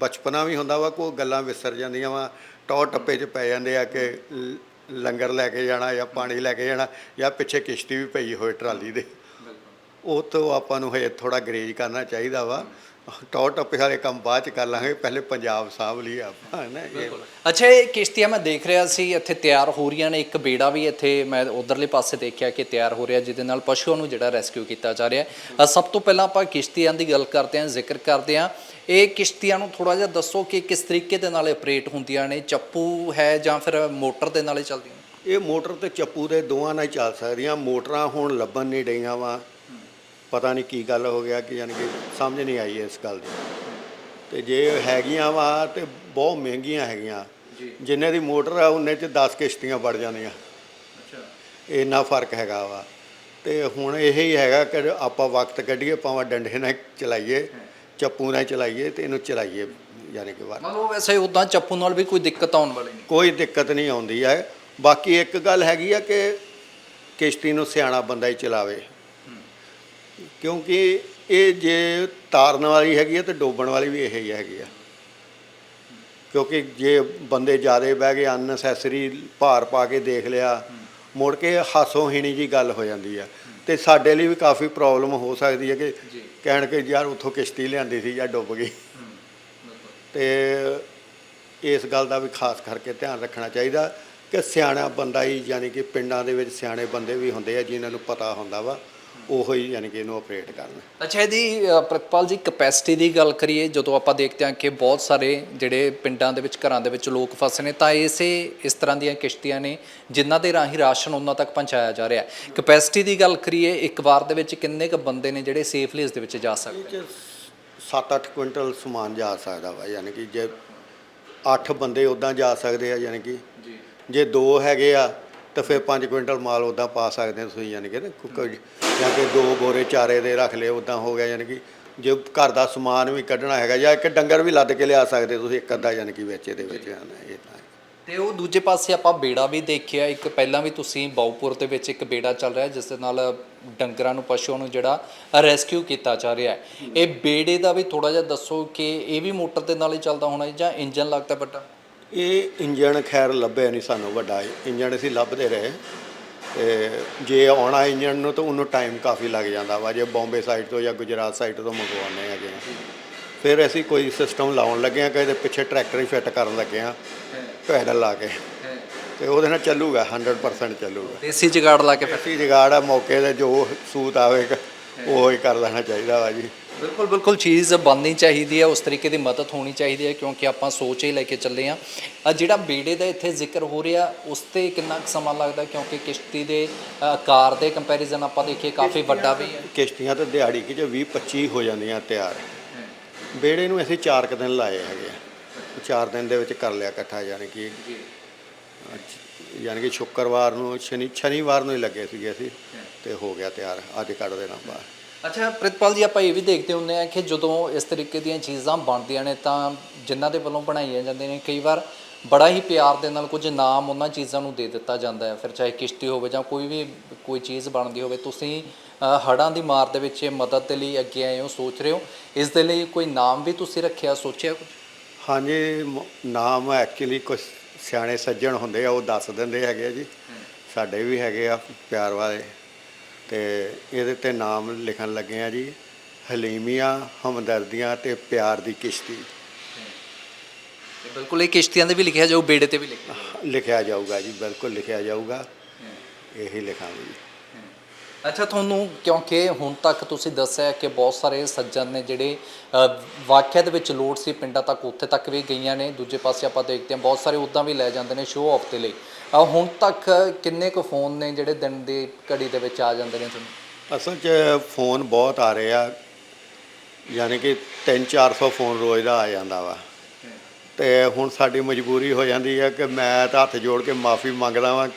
ਬਚਪਨਾ ਵੀ ਹੁੰਦਾ ਵਾ ਕੋਈ ਗੱਲਾਂ ਵਿਸਰ ਜਾਂਦੀਆਂ ਵਾ। ਟੌਰ ਟੱਪੇ 'ਚ ਪੈ ਜਾਂਦੇ ਆ ਕਿ ਲੰਗਰ ਲੈ ਕੇ ਜਾਣਾ ਜਾਂ ਪਾਣੀ ਲੈ ਕੇ ਜਾਣਾ ਜਾਂ ਪਿੱਛੇ ਕਿਸ਼ਤੀ ਵੀ ਪਈ ਹੋਏ ਟਰਾਲੀ ਦੇ। ਉਹ ਤੋਂ ਆਪਾਂ ਨੂੰ ਹਜੇ ਥੋੜਾ ਗਰੇਜ ਕਰਨਾ ਚਾਹੀਦਾ ਵਾ। ਟੌਰ ਟੱਪੇ ਵਾਲੇ ਕੰਮ ਬਾਅਦ ਚ ਕਰ ਲਾਂਗੇ ਪਹਿਲੇ ਪੰਜਾਬ ਸਾਂਭ ਲਈ ਆਪਾਂ ਹੈ ਨਾ ਇਹ ਅੱਛਾ ਇਹ ਕਿਸ਼ਤੀਆਂ ਮੈਂ ਦੇਖ ਰਿਹਾ ਸੀ ਇੱਥੇ ਤਿਆਰ ਹੋ ਰਹੀਆਂ ਨੇ ਇੱਕ ਬੇੜਾ ਵੀ ਇੱਥੇ ਮੈਂ ਉਧਰਲੇ ਪਾਸੇ ਦੇਖਿਆ ਕਿ ਤਿਆਰ ਹੋ ਰਿਹਾ ਜਿਹਦੇ ਨਾਲ ਪਸ਼ੂਆਂ ਨੂੰ ਜਿਹੜਾ ਰੈਸਕਿਊ ਕੀਤਾ ਜਾ ਰਿਹਾ। ਹੈ ਅ, ਸਭ ਤੋਂ ਪਹਿਲਾਂ ਆਪਾਂ ਕਿਸ਼ਤੀਆਂ ਦੀ ਗੱਲ ਕਰਦੇ ਹਾਂ ਜ਼ਿਕਰ ਕਰਦੇ ਹਾਂ। ਇਹ ਕਿਸ਼ਤੀਆਂ ਨੂੰ ਥੋੜਾ ਜਿਹਾ ਦੱਸੋ ਕਿ ਕਿਸ ਤਰੀਕੇ ਦੇ ਨਾਲ ਆਪਰੇਟ ਹੁੰਦੀਆਂ ਨੇ ਚੱਪੂ ਹੈ ਜਾਂ ਫਿਰ ਮੋਟਰ ਦੇ ਨਾਲ ਹੀ ਚੱਲਦੀਆਂ ਨੇ? ਇਹ ਮੋਟਰ ਤੇ ਚੱਪੂ ਦੇ ਦੋਵਾਂ ਨਾਲ ਹੀ ਚੱਲ ਸਕਦੀਆਂ ਮੋਟਰਾਂ ਹੁਣ ਲੱਭਣ ਨਹੀਂ ਡਈਆਂ ਵਾ। ਪਤਾ ਨਹੀਂ ਕੀ ਗੱਲ ਹੋ ਗਿਆ ਕਿ ਯਾਨੀ ਕਿ ਸਮਝ ਨਹੀਂ ਆਈ ਇਸ ਗੱਲ ਦੀ। ਤੇ ਜੇ ਹੈਗੀਆਂ ਵਾ ਤੇ ਬਹੁਤ ਮਹਿੰਗੀਆਂ ਹੈਗੀਆਂ। ਜਿੰਨੇ ਦੀ ਮੋਟਰ ਆ ਉਹਨੇ ਚ 10 ਕਿਸ਼ਤੀਆਂ ਵੜ ਜਾਂਦੀਆਂ ਅੱਛਾ। ਇੰਨਾ ਫ਼ਰਕ ਹੈਗਾ ਵਾ। ਤੇ ਹੁਣ ਇਹ ਹੀ ਹੈਗਾ ਕਿ ਆਪਾਂ ਵਕਤ ਕੱਢੀਏ ਭਾਵੇਂ ਡੰਡੇ ਨਾਲ ਚਲਾਈਏ ਚੱਪੂ ਨਾਲ ਚਲਾਈਏ ਤੇ ਇਹਨੂੰ ਚਲਾਈਏ ਯਾਨੀ ਕਿ ਵਾਰ ਮਤਲਬ ਵੈਸੇ ਉਦਾਂ ਚੱਪੂ ਨਾਲ ਵੀ ਕੋਈ ਦਿੱਕਤ ਆਉਣ ਵਾਲੀ ਨਹੀਂ। ਕੋਈ ਦਿੱਕਤ ਨਹੀਂ ਆਉਂਦੀ ਹੈ। ਬਾਕੀ ਇੱਕ ਗੱਲ ਹੈਗੀ ਆ ਕਿ ਕਿਸ਼ਤੀ ਨੂੰ ਸਿਆਣਾ ਬੰਦਾ ਹੀ ਚਲਾਵੇ। ਕਿਉਂਕਿ ਇਹ ਜੇ ਤਾਰਨ ਵਾਲੀ ਹੈਗੀ ਆ ਤੇ ਡੋਬਣ ਵਾਲੀ ਵੀ ਇਹ ਹੀ ਹੈਗੀ ਆ। ਕਿਉਂਕਿ ਜੇ ਬੰਦੇ ਜ਼ਿਆਦੇ ਬਹਿ ਗਏ ਅਨਨੈਸੈਸਰੀ ਭਾਰ ਪਾ ਕੇ ਦੇਖ ਲਿਆ ਮੁੜ ਕੇ ਹਾਸੋ ਹੀਣੀ ਜੀ ਗੱਲ ਹੋ ਜਾਂਦੀ ਆ। ਤੇ ਸਾਡੇ ਲਈ ਵੀ ਕਾਫੀ ਪ੍ਰੋਬਲਮ ਹੋ ਸਕਦੀ ਹੈ ਕਿ। ਕਹਿਣ ਕਿ ਯਾਰ ਉੱਥੋਂ ਕਿਸ਼ਤੀ ਲਿਆਂਦੀ ਸੀ ਜਾਂ ਡੁੱਬ ਗਈ। ਤੇ ਇਸ ਗੱਲ ਦਾ ਵੀ ਖਾਸ ਕਰਕੇ ਧਿਆਨ ਰੱਖਣਾ ਚਾਹੀਦਾ ਕਿ ਸਿਆਣਾ ਬੰਦਾ ਹੀ ਯਾਨੀ ਕਿ ਪਿੰਡਾਂ ਦੇ ਵਿੱਚ ਸਿਆਣੇ ਬੰਦੇ ਵੀ ਹੁੰਦੇ ਆ ਜਿਨ੍ਹਾਂ ਨੂੰ ਪਤਾ ਹੁੰਦਾ ਵਾ। ਉਹੋ ਹੀ ਯਾਨੀ ਕਿ ਇਹਨੂੰ ਆਪਰੇਟ ਕਰਨ। ਅੱਛਾ ਇਹਦੀ ਅ, ਪ੍ਰਿਤਪਾਲ ਜੀ ਕਪੈਸਿਟੀ ਦੀ ਗੱਲ ਕਰੀਏ ਜਦੋਂ ਆਪਾਂ ਦੇਖਦੇ ਹਾਂ ਕਿ ਬਹੁਤ ਸਾਰੇ ਜਿਹੜੇ ਪਿੰਡਾਂ ਦੇ ਵਿੱਚ ਘਰਾਂ ਦੇ ਵਿੱਚ ਲੋਕ ਫਸੇ ਨੇ ਤਾਂ ਇਸੇ ਇਸ ਤਰ੍ਹਾਂ ਦੀਆਂ ਕਿਸ਼ਤੀਆਂ ਨੇ ਜਿਨ੍ਹਾਂ ਦੇ ਰਾਹੀਂ ਰਾਸ਼ਨ ਉਹਨਾਂ ਤੱਕ ਪਹੁੰਚਾਇਆ ਜਾ ਰਿਹਾ ਹੈ। ਕਪੈਸਿਟੀ ਦੀ ਗੱਲ ਕਰੀਏ ਇੱਕ ਵਾਰ ਦੇ ਵਿੱਚ ਕਿੰਨੇ ਕੁ ਬੰਦੇ ਨੇ ਜਿਹੜੇ ਸੇਫਲੀ ਇਸ ਦੇ ਵਿੱਚ ਜਾ ਸਕਦੇ ਇਹ 'ਚ 7-8 ਕੁਇੰਟਲ ਸਮਾਨ ਜਾ ਸਕਦਾ ਵਾ ਯਾਨੀ ਕਿ ਜੇ 8 ਬੰਦੇ ਉਦਾਂ ਜਾ ਸਕਦੇ ਆ ਯਾਨੀ ਕਿ ਜੀ। ਜੇ ਦੋ ਹੈਗੇ ਆ ਤਾਂ ਫਿਰ 5 ਕੁਇੰਟਲ ਮਾਲ ਉਦਾਂ ਪਾ ਸਕਦੇ ਆ ਤੁਸੀਂ ਯਾਨੀ ਕਿ ਨਾ ਕੁ- ਜਾਂ ਕਿ ਦੋ ਬੋਰੇ ਚਾਰੇ ਦੇ ਰੱਖ ਲਏ ਉਦਾਂ ਹੋ ਗਿਆ ਯਾਨੀ ਕਿ ਜੇ ਘਰ ਦਾ ਸਮਾਨ ਵੀ ਕੱਢਣਾ ਹੈਗਾ ਜਾਂ ਇੱਕ ਡੰਗਰ ਵੀ ਲੱਦ ਕੇ ਲਿਆ ਸਕਦੇ ਤੁਸੀਂ ਇੱਕ ਅੱਧਾ ਯਾਨੀ ਕਿ ਵਿੱਚ ਇਹਦੇ ਵਿੱਚ ਹਨ ਇਹ ਤਾਂ। ਤੇ ਉਹ ਦੂਜੇ ਪਾਸੇ ਆਪਾਂ ਬੇੜਾ ਵੀ ਦੇਖਿਆ ਇੱਕ ਪਹਿਲਾਂ ਵੀ ਤੁਸੀਂ ਬਾਉਪੁਰ ਦੇ ਵਿੱਚ ਇੱਕ ਬੇੜਾ ਚੱਲ ਰਿਹਾ ਜਿਸ ਦੇ ਨਾਲ ਡੰਗਰਾਂ ਨੂੰ ਪਸ਼ੂਆਂ ਨੂੰ ਜਿਹੜਾ ਰੈਸਕਿਊ ਕੀਤਾ ਜਾ ਰਿਹਾ ਹੈ। ਇਹ ਬੇੜੇ ਦਾ ਵੀ ਥੋੜਾ ਜਿਹਾ ਦੱਸੋ ਕਿ ਇਹ ਵੀ ਮੋਟਰ ਦੇ ਨਾਲ ਹੀ ਚੱਲਦਾ ਹੋਣਾ ਜਾਂ ਇੰਜਨ ਲੱਗਦਾ ਵੱਡਾ? ਇਹ ਇੰਜਣ ਖੈਰ ਲੱਭਿਆ ਨਹੀਂ ਸਾਨੂੰ ਵੱਡਾ ਇੰਜਣ ਅਸੀਂ ਲੱਭਦੇ ਰਹੇ। ਜੇ ਆਉਣਾ ਇੰਜਣ ਨੂੰ ਤਾਂ ਉਹਨੂੰ ਟਾਈਮ ਕਾਫੀ ਲੱਗ ਜਾਂਦਾ ਵਾ ਜੇ ਬੰਬੇ ਸਾਈਡ ਤੋਂ ਜਾਂ ਗੁਜਰਾਤ ਸਾਈਡ ਤੋਂ ਮੰਗਵਾਉਂਦੇ ਹੈਗੇ ਫਿਰ ਅਸੀਂ ਕੋਈ ਸਿਸਟਮ ਲਾਉਣ ਲੱਗੇ ਆ ਕਿ ਇਹਦੇ ਪਿੱਛੇ ਟਰੈਕਟਰ ਹੀ ਫਿੱਟ ਕਰਨ ਲੱਗੇ ਆ ਪੈਡਲ ਲਾ ਕੇ। ਤੇ ਉਹਦੇ ਨਾਲ ਚੱਲੂਗਾ 100% ਚੱਲੂਗਾ। ਦੇਸੀ ਜਗਾੜ ਲਾ ਕੇ ਫਿਰ। ਜਗਾੜ ਆ ਮੌਕੇ ਤੇ ਜੋ ਸੂਤ ਆਵੇਗਾ। ਉਹ ਹੀ ਕਰ ਲੈਣਾ ਚਾਹੀਦਾ ਵਾ ਜੀ। ਬਿਲਕੁਲ ਬਿਲਕੁਲ ਚੀਜ਼ ਬਣਨੀ ਚਾਹੀਦੀ ਹੈ ਉਸ ਤਰੀਕੇ ਦੀ ਮਦਦ ਹੋਣੀ ਚਾਹੀਦੀ ਹੈ ਕਿਉਂਕਿ ਆਪਾਂ ਸੋਚ ਹੀ ਲੈ ਕੇ ਚੱਲੇ ਆ ਆ ਜਿਹੜਾ ਬੇੜੇ ਦਾ ਇੱਥੇ ਜ਼ਿਕਰ ਹੋ ਰਿਹਾ ਉਸ ਤੇ ਕਿੰਨਾ ਕੁ ਸਮਾਂ ਲੱਗਦਾ ਕਿਉਂਕਿ ਕਿਸ਼ਤੀ ਦੇ ਅ, ਆਕਾਰ ਦੇ ਕੰਪੈਰੀਜ਼ਨ ਆਪਾਂ ਦੇਖੀਏ ਕਾਫੀ ਵੱਡਾ ਵੀ ਹੈ। ਕਿਸ਼ਤੀਆਂ ਤੇ ਦਿਹਾੜੀ ਕਿ ਜੇ 20 25 ਹੋ ਜਾਂਦੀਆਂ ਤਿਆਰ। ਬੇੜੇ ਨੂੰ ਅਸੀਂ 4 ਕੁ ਦਿਨ ਲਾਏ ਹੈਗੇ ਆ। 4 ਦਿਨ ਦੇ ਵਿੱਚ ਕਰ ਲਿਆ ਇਕੱਠਾ ਯਾਨੀ ਕਿ ਅੱਛ- ਯਾਨੀ ਕਿ ਸ਼ੁੱਕਰਵਾਰ ਨੂੰ ਸ਼ਨੀ ਸ਼ਨੀਵਾਰ ਨੂੰ ਹੀ ਲੱਗੇ ਸੀਗੇ ਅਸੀਂ। ਤੇ ਹੋ ਗਿਆ ਤਿਆਰ ਅੱਜ ਕੱਢ ਦੇਣਾ ਬਾਹਰ। ਅੱਛਾ ਪ੍ਰਿਤਪਾਲ ਜੀ ਆਪਾਂ ਇਹ ਵੀ ਦੇਖਦੇ ਹੁੰਦੇ ਆ ਕਿ ਜਦੋਂ ਇਸ ਤਰੀਕੇ ਦੀਆਂ ਚੀਜ਼ਾਂ ਬਣਦੀਆਂ ਨੇ ਤਾਂ ਜਿਨ੍ਹਾਂ ਦੇ ਵੱਲੋਂ ਬਣਾਈਆਂ ਜਾਂਦੀਆਂ ਨੇ ਕਈ ਵਾਰ ਬੜਾ ਹੀ ਪਿਆਰ ਦੇ ਨਾਲ ਕੁਝ ਨਾਮ ਉਹਨਾਂ ਚੀਜ਼ਾਂ ਨੂੰ ਦੇ ਦਿੱਤਾ ਜਾਂਦਾ ਹੈ। ਫਿਰ ਚਾਹੇ ਕਿਸ਼ਤੀ ਹੋਵੇ ਜਾਂ ਕੋਈ ਵੀ ਕੋਈ ਚੀਜ਼ ਬਣਦੀ ਹੋਵੇ ਤੁਸੀਂ ਅ, ਹੜ੍ਹਾਂ ਦੀ ਮਾਰ ਦੇ ਵਿੱਚ ਇਹ ਮਦਦ ਦੇ ਲਈ ਅੱਗੇ ਆਏ ਹੋ ਸੋਚ ਰਹੇ ਹੋ? ਇਸ ਦੇ ਲਈ ਕੋਈ ਨਾਮ ਵੀ ਤੁਸੀਂ ਰੱਖਿਆ ਸੋਚਿਆ ਕੁਝ? ਹਾਂਜੀ ਮ- ਨਾਮ ਐਕਚੁਅਲੀ ਕੁਝ ਸਿਆਣੇ ਸੱਜਣ ਹੁੰਦੇ ਆ ਉਹ ਦੱਸ ਦਿੰਦੇ ਹੈਗੇ ਆ ਜੀ। ਸਾਡੇ ਵੀ ਹੈਗੇ ਆ ਪਿਆਰ ਵਾਲੇ। ਤੇ ਇਹਦੇ ਤੇ ਨਾਮ ਲਿਖਣ ਲੱਗੇ ਆ ਜੀ ਹਲੀਮੀਆਂ ਹਮਦਰਦੀਆਂ ਤੇ ਪਿਆਰ ਦੀ ਕਿਸ਼ਤੀ। ਬਿਲਕੁਲ ਇਹ ਕਿਸ਼ਤੀਆਂ ਦੇ ਵੀ ਲਿਖਿਆ ਜਾਊ ਬੇੜੇ ਤੇ ਵੀ ਲਿਖਿਆ ਲਿਖਿਆ ਜਾਊਗਾ ਜੀ ਬਿਲਕੁਲ ਲਿਖਿਆ ਜਾਊਗਾ। ਇਹੀ ਲਿਖਾਂਗੇ ਜੀ। ਅੱਛਾ ਤੁਹਾਨੂੰ ਕਿਉਂਕਿ ਹੁਣ ਤੱਕ ਤੁਸੀਂ ਦੱਸਿਆ ਕਿ ਬਹੁਤ ਸਾਰੇ ਸੱਜਣ ਨੇ ਜਿਹੜੇ ਅ, ਵਾਕਿਆ ਦੇ ਵਿੱਚ ਲੋੜ ਸੀ ਪਿੰਡਾਂ ਤੱਕ ਉੱਥੇ ਤੱਕ ਵੀ ਗਈਆਂ ਨੇ। ਦੂਜੇ ਪਾਸੇ ਆਪਾਂ ਦੇਖਦੇ ਹਾਂ ਬਹੁਤ ਸਾਰੇ ਉਦਾਂ ਵੀ ਲੈ ਜਾਂਦੇ ਨੇ ਸ਼ੋਅ ਆਫ ਦੇ ਲਈ। ਅ, ਹੁਣ ਤੱਕ ਕਿੰਨੇ ਕੁ ਫੋਨ ਨੇ ਜਿਹੜੇ ਦਿਨ ਦੀ ਘੜੀ ਦੇ ਵਿੱਚ ਆ ਜਾਂਦੇ ਨੇ ਤੁਹਾਨੂੰ? ਅਸਲ 'ਚ ਫੋਨ ਬਹੁਤ ਆ ਰਹੇ ਆ ਯਾਨੀ ਕਿ 3-400 ਫੋਨ ਰੋਜ਼ ਦਾ ਆ ਜਾਂਦਾ ਵਾ। ਤੇ ਹੁਣ ਸਾਡੀ ਮਜਬੂਰੀ ਹੋ ਜਾਂਦੀ ਹੈ ਕਿ ਮੈਂ ਤਾਂ ਹੱਥ ਜੋੜ ਕੇ ਮਾਫੀ ਮੰਗਦਾ ਵਾਂ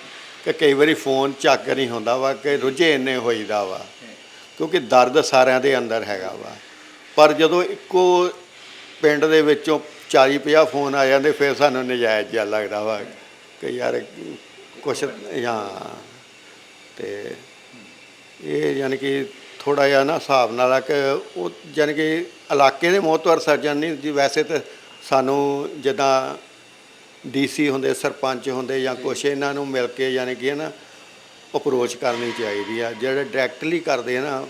ਕਿ ਕਈ ਵਾਰੀ ਫੋਨ ਚੱਕ ਨਹੀਂ ਹੁੰਦਾ ਵਾ ਕਿ ਰੁਝੇ ਇੰਨੇ ਹੋਈਦਾ ਵਾ ਕਿਉਂਕਿ ਦਰਦ ਸਾਰਿਆਂ ਦੇ ਅੰਦਰ ਹੈਗਾ ਵਾ। ਪਰ ਜਦੋਂ ਇੱਕੋ ਪਿੰਡ ਦੇ ਵਿੱਚੋਂ 40-50 ਫੋਨ ਆ ਜਾਂਦੇ ਫਿਰ ਸਾਨੂੰ ਨਜਾਇਜ਼ ਜਿਹਾ ਲੱਗਦਾ ਵਾ। ਕਿ ਯਾਰ ਕੁਛ ਜਾਂ ਤੇ ਇਹ ਯਾਨੀ ਕਿ ਥੋੜਾ ਜਿਹਾ ਨਾ ਹਿਸਾਬ ਨਾਲ ਆ ਕਿ ਉਹ ਯਾਨੀ ਕਿ ਇਲਾਕੇ ਦੇ ਮੋਹਤਵਰ ਸਰਜਨ ਨਹੀਂ ਜੀ, ਵੈਸੇ ਤਾਂ ਸਾਨੂੰ ਜਿੱਦਾਂ ਡੀਸੀ ਹੁੰਦੇ, ਸਰਪੰਚ ਹੁੰਦੇ ਜਾਂ ਕੁਛ ਇਹਨਾਂ ਨੂੰ ਮਿਲ ਕੇ ਯਾਨੀ ਕਿ ਨਾ ਅਪਰੋਚ ਕਰਨੀ ਚਾਹੀਦੀ ਆ, ਜਿਹੜੇ ਡਾਇਰੈਕਟਲੀ ਕਰਦੇ ਆ ਨਾ,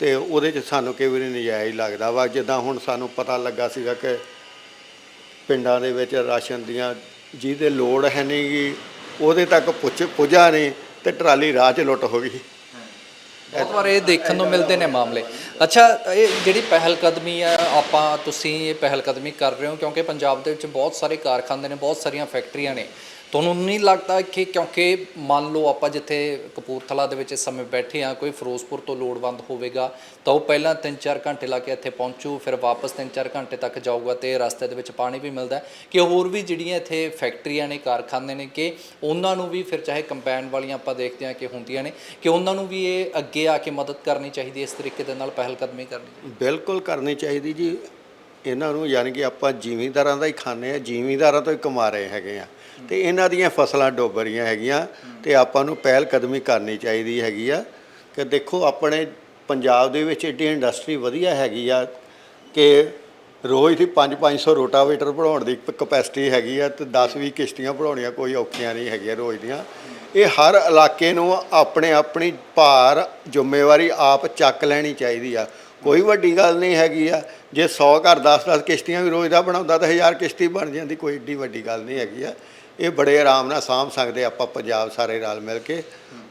ਤੇ ਉਹਦੇ 'ਚ ਸਾਨੂੰ ਕਈ ਵਾਰੀ ਨਜਾਇਜ਼ ਲੱਗਦਾ ਵਾ, ਜਿੱਦਾਂ ਹੁਣ ਸਾਨੂੰ ਪਤਾ ਲੱਗਾ ਸੀਗਾ ਕਿ ਪਿੰਡਾਂ ਦੇ ਵਿੱਚ ਰਾਸ਼ਨ ਦੀਆਂ ਜਿਹਦੇ ਲੋੜ ਹੈ ਨਹੀਂ ਗੀ, ਉਹਦੇ ਤੱਕ ਪੁੱਛ ਪੁੱਜਾ ਨਹੀਂ ਤੇ ਟਰਾਲੀ ਰਾਹ 'ਚ ਲੁੱਟ ਹੋ ਗਈ। ਬਹੁਤ ਵਾਰ ਇਹ ਦੇਖਣ ਨੂੰ ਮਿਲਦੇ ਨੇ ਮਾਮਲੇ। ਅੱਛਾ, ਇਹ ਜਿਹੜੀ ਪਹਿਲ ਕਦਮੀ ਆ, ਆਪਾਂ, ਤੁਸੀਂ ਇਹ ਪਹਿਲ ਕਦਮੀ ਕਰ ਰਹੇ ਹੋ ਕਿਉਂਕਿ ਪੰਜਾਬ ਦੇ ਵਿੱਚ ਬਹੁਤ ਸਾਰੇ ਕਾਰਖਾਨੇ ਨੇ, ਬਹੁਤ ਸਾਰੀਆਂ ਫੈਕਟਰੀਆਂ ਨੇ। ਤੁਹਾਨੂੰ ਨਹੀਂ ਲੱਗਦਾ ਕਿ ਕਿਉਂਕਿ ਮੰਨ ਲਓ ਆਪਾਂ ਜਿੱਥੇ ਕਪੂਰਥਲਾ ਦੇ ਵਿੱਚ ਇਸ ਸਮੇਂ ਬੈਠੇ ਆ ਕੋਈ ਫਿਰੋਜ਼ਪੁਰ ਤੋਂ ਲੋੜਵੰਦ ਹੋਵੇਗਾ, ਤਾਂ ਉਹ ਪਹਿਲਾਂ 3-4 ਘੰਟੇ ਲਾ ਕੇ ਇੱਥੇ ਪਹੁੰਚੂ, ਫਿਰ ਵਾਪਸ 3-4 ਘੰਟੇ ਤੱਕ ਜਾਊਗਾ ਤੇ ਰਸਤੇ ਦੇ ਵਿੱਚ ਪਾਣੀ ਵੀ ਮਿਲਦਾ ਕਿ ਹੋਰ ਵੀ ਜਿਹੜੀਆਂ ਇੱਥੇ ਫੈਕਟਰੀਆਂ ਨੇ, ਕਾਰਖਾਨੇ ਨੇ, ਕਿ ਉਹਨਾਂ ਨੂੰ ਵੀ ਫਿਰ ਚਾਹੇ ਕੰਬਾਈਨ ਵਾਲੀਆਂ ਆਪਾਂ ਦੇਖਦੇ ਹਾਂ ਕਿ ਹੁੰਦੀਆਂ ਨੇ, ਕਿ ਉਹਨਾਂ ਨੂੰ ਵੀ ਇਹ ਅੱਗੇ ਆ ਕੇ ਮਦਦ ਕਰਨੀ ਚਾਹੀਦੀ ਹੈ, ਇਸ ਤਰੀਕੇ ਦੇ ਨਾਲ ਪਹਿਲ ਕਦਮੀ ਕਰਨੀ ਬਿਲਕੁਲ ਕਰਨੀ ਚਾਹੀਦੀ ਜੀ। ਇਹਨਾਂ ਨੂੰ ਯਾਨੀ ਕਿ ਆਪਾਂ ਜ਼ਿਮੀਂਦਾਰਾਂ ਦਾ ਹੀ ਖਾਂਦੇ ਆ ਜ਼ਿਮੀਂਦਾਰਾਂ ਤੋਂ ਹੀ ਕਮਾ ਰਹੇ ਹੈਗੇ ਆ ਤੇ ਇਹਨਾਂ ਦੀਆਂ ਫਸਲਾਂ ਡੁੱਬ ਰਹੀਆਂ ਹੈਗੀਆਂ ਤੇ ਆਪਾਂ ਨੂੰ ਪਹਿਲ ਕਦਮੀ ਕਰਨੀ ਚਾਹੀਦੀ ਹੈਗੀ ਆ ਕਿ ਦੇਖੋ ਆਪਣੇ ਪੰਜਾਬ ਦੇ ਵਿੱਚ ਏਡੀ ਇੰਡਸਟਰੀ ਵਧੀਆ ਹੈਗੀ ਆ ਕਿ ਰੋਜ਼ ਦੀ 5-500 ਰੋਟਾਵੇਟਰ ਬਣਾਉਣ ਦੀ ਕਪੈਸਿਟੀ ਹੈਗੀ ਆ ਤੇ 10-20 ਕਿਸ਼ਤੀਆਂ ਬਣਾਉਣੀਆਂ ਕੋਈ ਔਖੀਆਂ ਨਹੀਂ ਹੈਗੀਆਂ ਰੋਜ਼ ਦੀਆਂ। ਇਹ ਹਰ ਇਲਾਕੇ ਨੂੰ ਆਪਣੇ ਆਪਣੀ ਭਾਰ, ਜ਼ਿੰਮੇਵਾਰੀ ਆਪ ਚੱਕ ਲੈਣੀ ਚਾਹੀਦੀ ਆ। ਕੋਈ ਵੱਡੀ ਗੱਲ ਨਹੀਂ ਹੈਗੀ ਆ। ਜੇ 100 ਘਰ 10-10 ਕਿਸ਼ਤੀਆਂ ਵੀ ਰੋਜ਼ ਦਾ ਬਣਾਉਂਦਾ ਤਾਂ 1000 ਕਿਸ਼ਤੀ ਬਣ ਜਾਂਦੀ ਕੋਈ ਏਡੀ ਵੱਡੀ ਗੱਲ ਨਹੀਂ ਹੈਗੀ ਆ। ਇਹ ਬੜੇ ਆਰਾਮ ਨਾਲ ਸਾਂਭ ਸਕਦੇ ਆਪਾਂ ਪੰਜਾਬ ਸਾਰੇ ਰਲ ਮਿਲ ਕੇ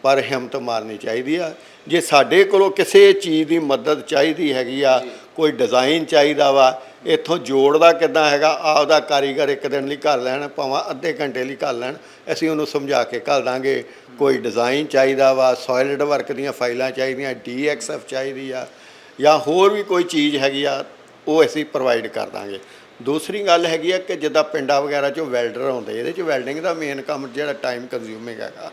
ਪਰ ਹਿੰਮਤ ਮਾਰਨੀ ਚਾਹੀਦੀ ਆ। ਜੇ ਸਾਡੇ ਕੋਲੋਂ ਕਿਸੇ ਚੀਜ਼ ਦੀ ਮਦਦ ਚਾਹੀਦੀ ਹੈਗੀ ਆ ਕੋਈ ਡਿਜ਼ਾਈਨ ਚਾਹੀਦਾ ਵਾ ਇੱਥੋਂ ਜੋੜਦਾ ਕਿੱਦਾਂ ਹੈਗਾ ਆਪਦਾ ਕਾਰੀਗਰ ਇੱਕ ਦਿਨ ਲਈ ਘਰ ਲੈਣ ਭਾਵੇਂ ਅੱਧੇ ਘੰਟੇ ਲਈ ਘਰ ਲੈਣ ਅਸੀਂ ਉਹਨੂੰ ਸਮਝਾ ਕੇ ਘੱਲ ਦਾਂਗੇ। ਕੋਈ ਡਿਜ਼ਾਈਨ ਚਾਹੀਦਾ ਵਾ ਸੋਲਿਡ ਵਰਕ ਦੀਆਂ ਫਾਈਲਾਂ ਚਾਹੀਦੀਆਂ ਡੀਐਕਸਐਫ ਚਾਹੀਦੀ ਆ ਜਾਂ ਹੋਰ ਵੀ ਕੋਈ ਚੀਜ਼ ਹੈਗੀ ਆ ਉਹ ਅਸੀਂ ਪ੍ਰੋਵਾਈਡ ਕਰ ਦਾਂਗੇ। ਦੂਸਰੀ ਗੱਲ ਹੈਗੀ ਆ ਕਿ ਜਿੱਦਾਂ ਪਿੰਡਾਂ ਵਗੈਰਾ 'ਚੋਂ ਵੈਲਡਰ ਆਉਂਦੇ ਇਹਦੇ 'ਚ ਵੈਲਡਿੰਗ ਦਾ ਮੇਨ ਕੰਮ ਜਿਹੜਾ ਟਾਈਮ ਕੰਜ਼ਿਊਮਿੰਗ ਹੈਗਾ।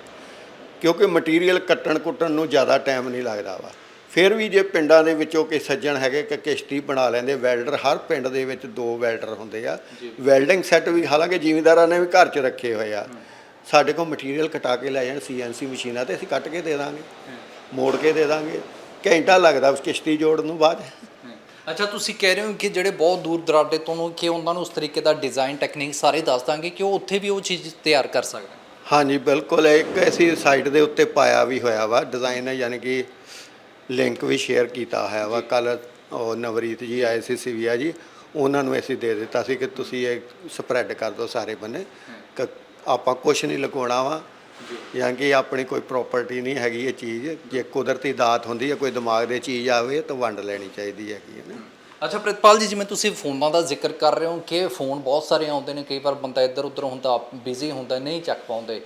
ਕਿਉਂਕਿ ਮਟੀਰੀਅਲ ਕੱਟਣ ਕੁੱਟਣ ਨੂੰ ਜ਼ਿਆਦਾ ਟਾਈਮ ਨਹੀਂ ਲੱਗਦਾ ਵਾ। ਫਿਰ ਵੀ ਜੇ ਪਿੰਡਾਂ ਦੇ ਵਿੱਚੋਂ ਕੋਈ ਸੱਜਣ ਹੈਗੇ ਕਿ ਕਿਸ਼ਤੀ ਬਣਾ ਲੈਂਦੇ ਵੈਲਡਰ ਹਰ ਪਿੰਡ ਦੇ ਵਿੱਚ ਦੋ ਵੈਲਡਰ ਹੁੰਦੇ ਆ। ਵੈਲਡਿੰਗ ਸੈੱਟ ਵੀ ਹਾਲਾਂਕਿ ਜ਼ਿਮੀਂਦਾਰਾਂ ਨੇ ਵੀ ਘਰ 'ਚ ਰੱਖੇ ਹੋਏ ਆ। ਸਾਡੇ ਕੋਲ ਮਟੀਰੀਅਲ ਕਟਾ ਕੇ ਲੈ ਜਾਣ ਸੀਐਨਸੀ ਮਸ਼ੀਨਾਂ ਤੇ ਅਸੀਂ ਕੱਟ ਕੇ ਦੇ ਦਾਂਗੇ। ਮੋੜ ਕੇ ਦੇ ਦਾਂਗੇ। ਘੰਟਾ ਲੱਗਦਾ ਉਸ ਕਿਸ਼ਤੀ ਜੋੜਨ ਨੂੰ ਬਾਅਦ। ਅੱਛਾ ਤੁਸੀਂ ਕਹਿ ਰਹੇ ਹੋ ਕਿ ਜਿਹੜੇ ਬਹੁਤ ਦੂਰ ਦਰਾਡੇ ਤੋਂ ਨੂੰ ਕਿ ਉਹਨਾਂ ਨੂੰ ਉਸ ਤਰੀਕੇ ਦਾ ਡਿਜ਼ਾਈਨ ਟੈਕਨੀਕ ਸਾਰੇ ਦੱਸ ਦਾਂਗੇ ਕਿ ਉਹ ਉੱਥੇ ਵੀ ਉਹ ਚੀਜ਼ ਤਿਆਰ ਕਰ ਸਕਦੇ ਹਾਂਜੀ ਬਿਲਕੁਲ। ਇੱਕ ਅਸੀਂ ਸਾਈਟ ਦੇ ਉੱਤੇ ਪਾਇਆ ਵੀ ਹੋਇਆ ਵਾ ਡਿਜ਼ਾਈਨ ਯਾਨੀ ਕਿ ਲਿੰਕ ਵੀ ਸ਼ੇਅਰ ਕੀਤਾ ਹੋਇਆ ਵਾ। ਕੱਲ ਉਹ ਨਵਰੀਤ ਜੀ ਆਏ ਸੀ ਸਿਵਿਆ ਜੀ ਉਹਨਾਂ ਨੂੰ ਅਸੀਂ ਦੇ ਦਿੱਤਾ ਸੀ ਕਿ ਤੁਸੀਂ ਇਹ ਸਪਰੈਡ ਕਰ ਦਿਓ ਸਾਰੇ ਬੰਨੇ। ਆਪਾਂ ਕੁਝ ਨਹੀਂ ਲਗਾਉਣਾ ਵਾ। ਯਾਨੀ ਕਿ ਆਪਣੀ ਕੋਈ ਪ੍ਰਾਪਰਟੀ ਨਹੀਂ ਹੈਗੀ ਇਹ ਚੀਜ਼ ਜੇ ਕੁਦਰਤੀ ਦਾਤ ਹੁੰਦੀ ਹੈ ਕੋਈ ਦਿਮਾਗ ਦੇ ਚੀਜ਼ ਆਵੇ ਤਾਂ ਵੰਡ ਲੈਣੀ ਚਾਹੀਦੀ ਹੈਗੀ ਹੈ ਨਾ। ਅੱਛਾ ਪ੍ਰਿਤਪਾਲ ਜੀ ਜਿਵੇਂ ਤੁਸੀਂ ਫੋਨਾਂ ਦਾ ਜ਼ਿਕਰ ਕਰ ਰਹੇ ਹੋ ਕਿ ਫੋਨ ਬਹੁਤ ਸਾਰੇ ਆਉਂਦੇ ਨੇ ਕਈ ਵਾਰ ਬੰਦਾ ਇੱਧਰ ਉੱਧਰ ਹੁੰਦਾ ਬਿਜ਼ੀ ਹੁੰਦਾ ਨਹੀਂ ਚੱਕ ਪਾਉਂਦੇ।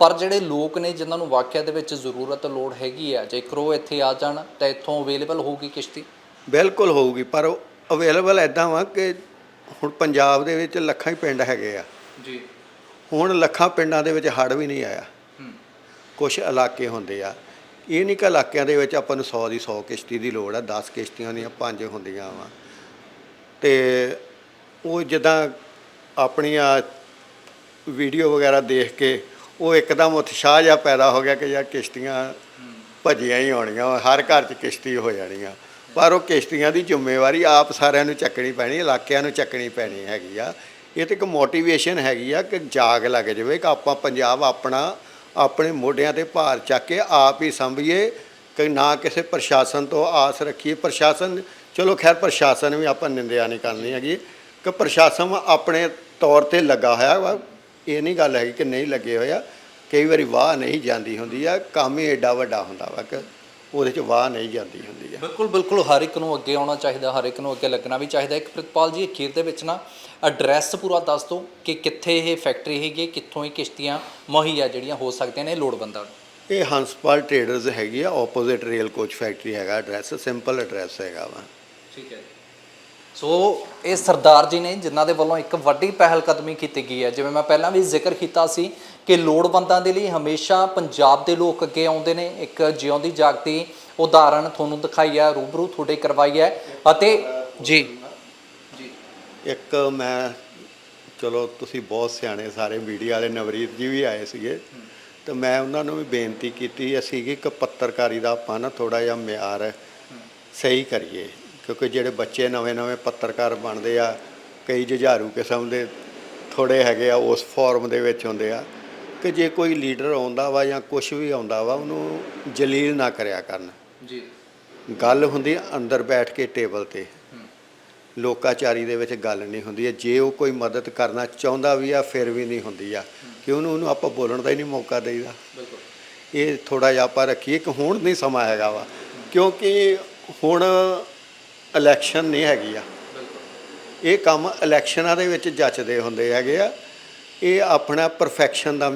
ਪਰ ਜਿਹੜੇ ਲੋਕ ਨੇ ਜਿਨ੍ਹਾਂ ਨੂੰ ਵਾਕਿਆ ਦੇ ਵਿੱਚ ਜ਼ਰੂਰਤ ਲੋੜ ਹੈਗੀ ਆ ਜੇਕਰ ਉਹ ਇੱਥੇ ਆ ਜਾਣ ਤਾਂ ਇੱਥੋਂ ਅਵੇਲੇਬਲ ਹੋਊਗੀ ਕਿਸ਼ਤੀ? ਬਿਲਕੁਲ ਹੋਊਗੀ ਪਰ ਅਵੇਲੇਬਲ ਐਦਾਂ ਵਾ ਕਿ ਹੁਣ ਪੰਜਾਬ ਦੇ ਵਿੱਚ ਲੱਖਾਂ ਹੀ ਪਿੰਡ ਹੈਗੇ ਆ। ਜੀ। ਹੁਣ ਲੱਖਾਂ ਪਿੰਡਾਂ ਦੇ ਵਿੱਚ ਹੜ੍ਹ ਵੀ ਨਹੀਂ ਆਇਆ। ਕੁਝ ਇਲਾਕੇ ਹੁੰਦੇ ਆ। ਇਹ ਨਹੀਂ ਕਿ ਇਲਾਕਿਆਂ ਦੇ ਵਿੱਚ ਆਪਾਂ ਨੂੰ 100 ਦੀ 100 ਕਿਸ਼ਤੀ ਦੀ ਲੋੜ ਆ 10 ਕਿਸ਼ਤੀਆਂ ਦੀਆਂ ਪੰਜ ਹੁੰਦੀਆਂ ਵਾ। ਤੇ ਉਹ ਜਿੱਦਾਂ ਆਪਣੀਆਂ ਵੀਡੀਓ ਵਗੈਰਾ ਦੇਖ ਕੇ ਉਹ ਇੱਕਦਮ ਉਤਸ਼ਾਹ ਜਿਹਾ ਪੈਦਾ ਹੋ ਗਿਆ ਕਿ ਯਾਰ ਕਿਸ਼ਤੀਆਂ ਭੱਜੀਆਂ ਹੀ ਆਉਣੀਆਂ ਹਰ ਘਰ 'ਚ ਕਿਸ਼ਤੀ ਹੋ ਜਾਣੀਆਂ। ਪਰ ਉਹ ਕਿਸ਼ਤੀਆਂ ਦੀ ਜ਼ਿੰਮੇਵਾਰੀ ਆਪ ਸਾਰਿਆਂ ਨੂੰ ਚੱਕਣੀ ਪੈਣੀ ਇਲਾਕਿਆਂ ਨੂੰ ਚੱਕਣੀ ਪੈਣੀ ਹੈਗੀ ਆ। ਇਹ ਤੇ ਇੱਕ ਮੋਟੀਵੇਸ਼ਨ ਹੈਗੀ ਆ ਕਿ ਜਾਗ ਲੱਗ ਜਾਵੇ ਕਿ ਆਪਾਂ ਪੰਜਾਬ ਆਪਣਾ, ਆਪਣੇ ਮੋਢਿਆਂ ਤੇ ਭਾਰ ਚੱਕ ਕੇ ਆਪ ਹੀ ਸੰਭੀਏ ਕਿ ਨਾ ਕਿਸੇ ਪ੍ਰਸ਼ਾਸਨ ਤੋਂ ਆਸ ਰੱਖੀਏ। ਪ੍ਰਸ਼ਾਸਨ, ਚਲੋ ਖੈਰ ਪ੍ਰਸ਼ਾਸਨ ਵੀ ਆਪਾਂ ਨਿੰਦਿਆ ਨਹੀਂ ਕਰਨੀ ਹੈਗੀ, ਕਿ ਪ੍ਰਸ਼ਾਸਨ ਆਪਣੇ ਤੌਰ ਤੇ ਲੱਗਾ ਹੋਇਆ ਵਾ। ਇਹ ਨਹੀਂ ਗੱਲ ਹੈਗੀ ਕਿ ਨਹੀਂ ਲੱਗੇ ਹੋਇਆ ਕਈ ਵਾਰੀ ਵਾਹ ਨਹੀਂ ਜਾਂਦੀ ਹੁੰਦੀ ਆ, ਕੰਮ ਹੀ ਐਡਾ ਵੱਡਾ ਹੁੰਦਾ ਵਾ ਕਿ ਉਹਦੇ ਚ ਵਾਹ ਨਹੀਂ ਜਾਂਦੀ ਹੁੰਦੀ ਆ। ਬਿਲਕੁਲ ਬਿਲਕੁਲ ਹਰ ਇੱਕ ਨੂੰ ਅੱਗੇ ਆਉਣਾ ਚਾਹੀਦਾ, ਹਰ ਇੱਕ ਨੂੰ ਅੱਗੇ ਲੱਗਣਾ ਵੀ ਚਾਹੀਦਾ। ਇੱਕ ਪ੍ਰਿਤਪਾਲ ਜੀ, ਅਖੀਰ ਦੇ ਵਿੱਚ ਨਾ ਐਡਰੈਸ ਪੂਰਾ ਦੱਸ ਦਿਓ ਕਿ ਕਿੱਥੇ ਇਹ ਫੈਕਟਰੀ ਹੈਗੀ ਹੈ, ਕਿੱਥੋਂ ਇਹ ਕਿਸ਼ਤੀਆਂ ਮੁਹੱਈਆ ਜਿਹੜੀਆਂ ਹੋ ਸਕਦੀਆਂ ਨੇ ਲੋੜਵੰਦਾਂ ਨੂੰ। ਇਹ ਹੰਸਪਾਲ ਟ੍ਰੇਡਰਸ ਹੈਗੀ ਆ ਆਪੋਜ਼ਿਟ ਰੇਲ ਕੋਚ ਫੈਕਟਰੀ ਹੈਗਾ ਐਡਰੈਸ ਸਿੰਪਲ ਐਡਰੈਸ ਹੈਗਾ ਵਾ। ਠੀਕ ਹੈ ਸੋ ਇਹ ਸਰਦਾਰ ਜੀ ਨੇ ਜਿਨ੍ਹਾਂ ਦੇ ਵੱਲੋਂ ਇੱਕ ਵੱਡੀ ਪਹਿਲ ਕਦਮੀ ਕੀਤੀ ਗਈ ਹੈ। ਜਿਵੇਂ ਮੈਂ ਪਹਿਲਾਂ ਵੀ ਜ਼ਿਕਰ ਕੀਤਾ ਸੀ ਕਿ ਲੋੜਵੰਦਾਂ ਦੇ ਲਈ ਹਮੇਸ਼ਾ ਪੰਜਾਬ ਦੇ ਲੋਕ ਅੱਗੇ ਆਉਂਦੇ ਨੇ। ਇੱਕ ਜਿਉਂਦੀ ਜਾਗਦੀ ਉਦਾਹਰਣ ਤੁਹਾਨੂੰ ਦਿਖਾਈ ਹੈ ਰੂਬਰੂ ਤੁਹਾਡੇ ਕਰਵਾਈ ਹੈ। ਅਤੇ ਜੀ ਜੀ। ਇੱਕ ਮੈਂ ਚਲੋ ਤੁਸੀਂ ਬਹੁਤ ਸਿਆਣੇ ਸਾਰੇ ਮੀਡੀਆ ਵਾਲੇ ਨਵਰੀਤ ਜੀ ਵੀ ਆਏ ਸੀਗੇ। ਤੇ ਮੈਂ ਉਹਨਾਂ ਨੂੰ ਵੀ ਬੇਨਤੀ ਕੀਤੀ ਅਸੀਂ ਕਿ ਇੱਕ ਪੱਤਰਕਾਰੀ ਦਾ ਆਪਾਂ ਨਾ ਥੋੜਾ ਜਿਹਾ ਮਿਆਰ ਸਹੀ ਕਰੀਏ। ਕਿਉਂਕਿ ਜਿਹੜੇ ਬੱਚੇ ਨਵੇਂ-ਨਵੇਂ ਪੱਤਰਕਾਰ ਬਣਦੇ ਆ ਕਈ ਜੁਝਾਰੂ ਕਿਸਮ ਦੇ ਥੋੜੇ ਹੈਗੇ ਆ ਉਸ ਫਾਰਮ ਦੇ ਵਿੱਚ ਹੁੰਦੇ ਆ। ਕਿ ਜੇ ਕੋਈ ਲੀਡਰ ਆਉਂਦਾ ਵਾ ਜਾਂ ਕੁਝ ਵੀ ਆਉਂਦਾ ਵਾ ਉਹਨੂੰ ਜਲੀਲ ਨਾ ਕਰਿਆ ਕਰਨ। ਜੀ। ਗੱਲ ਹੁੰਦੀ ਅੰਦਰ ਬੈਠ ਕੇ ਟੇਬਲ ਤੇ। ਲੋਕਾਚਾਰੀ ਦੇ ਵਿੱਚ ਗੱਲ ਨਹੀਂ ਹੁੰਦੀ ਹੈ। ਜੇ ਉਹ ਕੋਈ ਮਦਦ ਕਰਨਾ ਚਾਹੁੰਦਾ ਵੀ ਆ ਫਿਰ ਵੀ ਨਹੀਂ ਹੁੰਦੀ ਆ। ਕਿ ਉਹਨੂੰ ਉਹਨੂੰ ਆਪਾਂ ਬੋਲਣ ਦਾ ਹੀ ਨਹੀਂ ਮੌਕਾ ਦੇਈਦਾ। ਇਹ ਥੋੜਾ ਜਿਹਾ ਆਪਾਂ ਰੱਖੀਏ ਕਿ ਹੁਣ ਨਹੀਂ ਸਮਾਂ ਹੈਗਾ ਵਾ। ਕਿਉਂਕਿ ਹੁਣ ਇਲੈਕਸ਼ਨ ਨਹੀਂ ਹੈਗੀ ਆ। ਇਹ ਕੰਮ ਇਲੈਕਸ਼ਨਾਂ ਦੇ ਵਿੱਚ ਜੱਚਦੇ ਹੁੰਦੇ ਹੈਗੇ ਆ। ਇਹ ਆਪਣਾ ਪਰਫੈਕਸ਼ਨ ਦਾ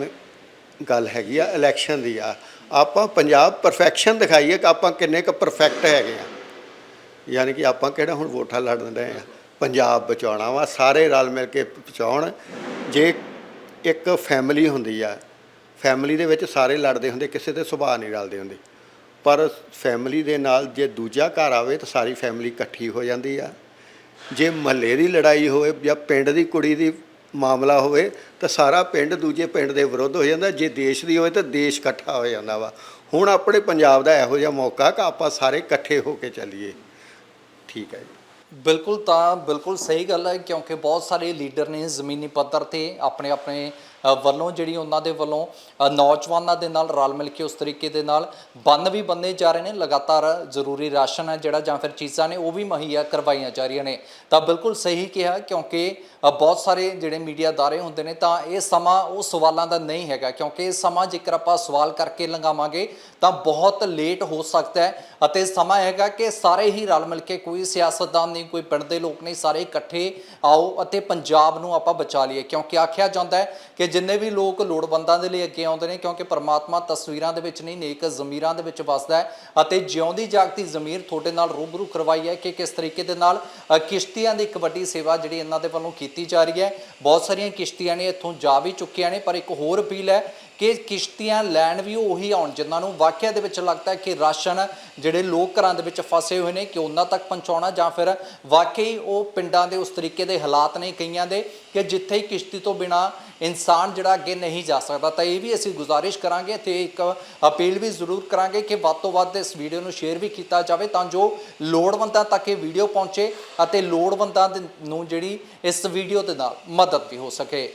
ਗੱਲ ਹੈਗੀ ਆ ਇਲੈਕਸ਼ਨ ਦੀ ਆ। ਆਪਾਂ ਪੰਜਾਬ ਪਰਫੈਕਸ਼ਨ ਦਿਖਾਈਏ ਕਿ ਆਪਾਂ ਕਿੰਨੇ ਕੁ ਪਰਫੈਕਟ ਹੈਗੇ ਆ। ਯਾਨੀ ਕਿ ਆਪਾਂ ਕਿਹੜਾ ਹੁਣ ਵੋਟਾਂ ਲੜਨ ਰਹੇ ਆ? ਪੰਜਾਬ ਬਚਾਉਣਾ ਵਾ, ਸਾਰੇ ਰਲ ਮਿਲ ਕੇ ਬਚਾਉਣ। ਜੇ ਇੱਕ ਫੈਮਿਲੀ ਹੁੰਦੀ ਆ ਫੈਮਿਲੀ ਦੇ ਵਿੱਚ ਸਾਰੇ ਲੜਦੇ ਹੁੰਦੇ, ਕਿਸੇ ਦੇ ਸੁਭਾਅ ਨਹੀਂ ਰਲਦੇ ਹੁੰਦੇ। ਪਰ ਫੈਮਿਲੀ ਦੇ ਨਾਲ ਜੇ ਦੂਜਾ ਘਰ ਆਵੇ ਤਾਂ ਸਾਰੀ ਫੈਮਿਲੀ ਇਕੱਠੀ ਹੋ ਜਾਂਦੀ ਆ। ਜੇ ਮਹੱਲੇ ਦੀ ਲੜਾਈ ਹੋਵੇ ਜਾਂ ਪਿੰਡ ਦੀ ਕੁੜੀ ਦੀ ਮਾਮਲਾ ਹੋਵੇ ਤਾਂ ਸਾਰਾ ਪਿੰਡ ਦੂਜੇ ਪਿੰਡ ਦੇ ਵਿਰੁੱਧ ਹੋ ਜਾਂਦਾ। ਜੇ ਦੇਸ਼ ਦੀ ਹੋਵੇ ਤਾਂ ਦੇਸ਼ ਇਕੱਠਾ ਹੋ ਜਾਂਦਾ ਵਾ। ਹੁਣ ਆਪਣੇ ਪੰਜਾਬ ਦਾ ਇਹੋ ਜਿਹਾ ਮੌਕਾ ਕਿ ਆਪਾਂ ਸਾਰੇ ਇਕੱਠੇ ਹੋ ਕੇ ਚੱਲੀਏ। ਠੀਕ ਹੈ ਜੀ। ਬਿਲਕੁਲ ਤਾਂ ਬਿਲਕੁਲ ਸਹੀ ਗੱਲ ਹੈ ਕਿਉਂਕਿ ਬਹੁਤ ਸਾਰੇ ਲੀਡਰ ਨੇ ਜ਼ਮੀਨੀ ਪੱਧਰ ਤੇ ਆਪਣੇ ਆਪਣੇ ਵੱਲੋਂ ਜਿਹੜੀ ਉਹਨਾਂ ਦੇ ਵੱਲੋਂ ਨੌਜਵਾਨਾਂ ਦੇ ਨਾਲ ਰਲ ਮਿਲ ਕੇ ਉਸ ਤਰੀਕੇ ਦੇ ਨਾਲ ਬੰਨ ਵੀ ਬੰਨੇ ਜਾ ਰਹੇ ਨੇ, ਲਗਾਤਾਰ ਜ਼ਰੂਰੀ ਰਾਸ਼ਨ ਹੈ ਜਿਹੜਾ ਜਾਂ ਫਿਰ ਚੀਜ਼ਾਂ ਨੇ, ਉਹ ਵੀ ਮੁਹੱਈਆ ਕਰਵਾਈਆਂ ਜਾ ਰਹੀਆਂ ਨੇ। ਤਾਂ ਬਿਲਕੁਲ ਸਹੀ ਕਿਹਾ, ਕਿਉਂਕਿ ਬਹੁਤ ਸਾਰੇ ਜਿਹੜੇ ਮੀਡੀਆ ਦਾਰੇ ਹੁੰਦੇ ਨੇ, ਤਾਂ ਇਹ ਸਮਾਂ ਉਹ ਸਵਾਲਾਂ ਦਾ ਨਹੀਂ ਹੈਗਾ, ਕਿਉਂਕਿ ਇਹ ਸਮਾਂ ਜੇਕਰ ਆਪਾਂ ਸਵਾਲ ਕਰਕੇ ਲੰਘਾਵਾਂਗੇ, ਤਾਂ ਬਹੁਤ ਲੇਟ ਹੋ ਸਕਦਾ ਹੈ, ਅਤੇ ਸਮਾਂ ਹੈਗਾ ਕਿ ਸਾਰੇ ਹੀ ਰਲ ਮਿਲ ਕੇ ਕੋਈ ਸਿਆਸਤਦਾਨ ਨਹੀਂ, ਕੋਈ ਪਿੰਡ ਦੇ ਲੋਕ ਨਹੀਂ, ਸਾਰੇ ਇਕੱਠੇ ਆਓ ਅਤੇ ਪੰਜਾਬ ਨੂੰ ਆਪਾਂ ਬਚਾ ਲਈਏ, ਕਿਉਂਕਿ ਆਖਿਆ ਜਾਂਦਾ ਹੈ ਕਿ ਜਿੰਨੇ ਵੀ ਲੋਕ ਲੋੜਵੰਦਾਂ ਦੇ ਲਈ ਅੱਗੇ ਆਉਂਦੇ ਨੇ, ਕਿਉਂਕਿ ਪਰਮਾਤਮਾ ਤਸਵੀਰਾਂ ਦੇ ਵਿੱਚ ਨਹੀਂ, ਨੇਕ ਜ਼ਮੀਰਾਂ ਦੇ ਵਿੱਚ ਵਸਦਾ ਹੈ ਅਤੇ ਜਿਉਂਦੀ ਜਾਗਤੀ ਜ਼ਮੀਰ ਤੁਹਾਡੇ ਨਾਲ ਰੂਬਰੂ ਕਰਵਾਈ ਹੈ ਕਿ ਕਿਸ ਤਰੀਕੇ ਦੇ ਨਾਲ ਕਿਸ਼ਤੀਆਂ ਦੀ ਇੱਕ ਵੱਡੀ ਸੇਵਾ ਜਿਹੜੀ ਇਹਨਾਂ ਦੇ ਵੱਲੋਂ ਕੀਤੀ ਜਾ ਰਹੀ ਹੈ। ਬਹੁਤ ਸਾਰੀਆਂ ਕਿਸ਼ਤੀਆਂ ਨੇ ਇੱਥੋਂ ਜਾ ਵੀ ਚੁੱਕੀਆਂ ਨੇ, ਪਰ ਇੱਕ ਹੋਰ ਅਪੀਲ ਹੈ ਕਿ ਕਿਸ਼ਤੀਆਂ ਲੈਣ ਵੀ ਉਹੀ ਆਉਣ, ਜਿਨ੍ਹਾਂ ਨੂੰ ਵਾਕਿਆ ਦੇ ਵਿੱਚ ਲੱਗਦਾ ਕਿ ਰਾਸ਼ਨ ਜਿਹੜੇ ਲੋਕ ਘਰਾਂ ਦੇ ਵਿੱਚ ਫਸੇ ਹੋਏ ਨੇ, ਕਿ ਉਹਨਾਂ ਤੱਕ ਪਹੁੰਚਾਉਣਾ ਜਾਂ ਫਿਰ ਵਾਕਈ ਉਹ ਪਿੰਡਾਂ ਦੇ ਉਸ ਤਰੀਕੇ ਦੇ ਹਾਲਾਤ ਨੇ ਕਈਆਂ ਦੇ, ਕਿ ਜਿੱਥੇ ਹੀ ਕਿਸ਼ਤੀ ਤੋਂ ਬਿਨਾ ਇਨਸਾਨ ਜਿਹੜਾ ਅੱਗੇ ਨਹੀਂ ਜਾ ਸਕਦਾ। ਤਾਂ ਇਹ ਵੀ ਅਸੀਂ ਗੁਜ਼ਾਰਿਸ਼ ਕਰਾਂਗੇ, ਤੇ ਇੱਕ ਅਪੀਲ ਵੀ ਜ਼ਰੂਰ ਕਰਾਂਗੇ ਕਿ ਵੱਧ ਤੋਂ ਵੱਧ ਇਸ ਵੀਡੀਓ ਨੂੰ ਸ਼ੇਅਰ ਵੀ ਕੀਤਾ ਜਾਵੇ ਤਾਂ ਜੋ ਲੋੜਵੰਦਾਂ ਤੱਕ ਇਹ ਵੀਡੀਓ ਪਹੁੰਚੇ ਅਤੇ ਲੋੜਵੰਦਾਂ ਦੇ ਨੂੰ ਜਿਹੜੀ ਇਸ ਵੀਡੀਓ ਦੇ ਨਾਲ ਮਦਦ ਵੀ ਹੋ ਸਕੇ।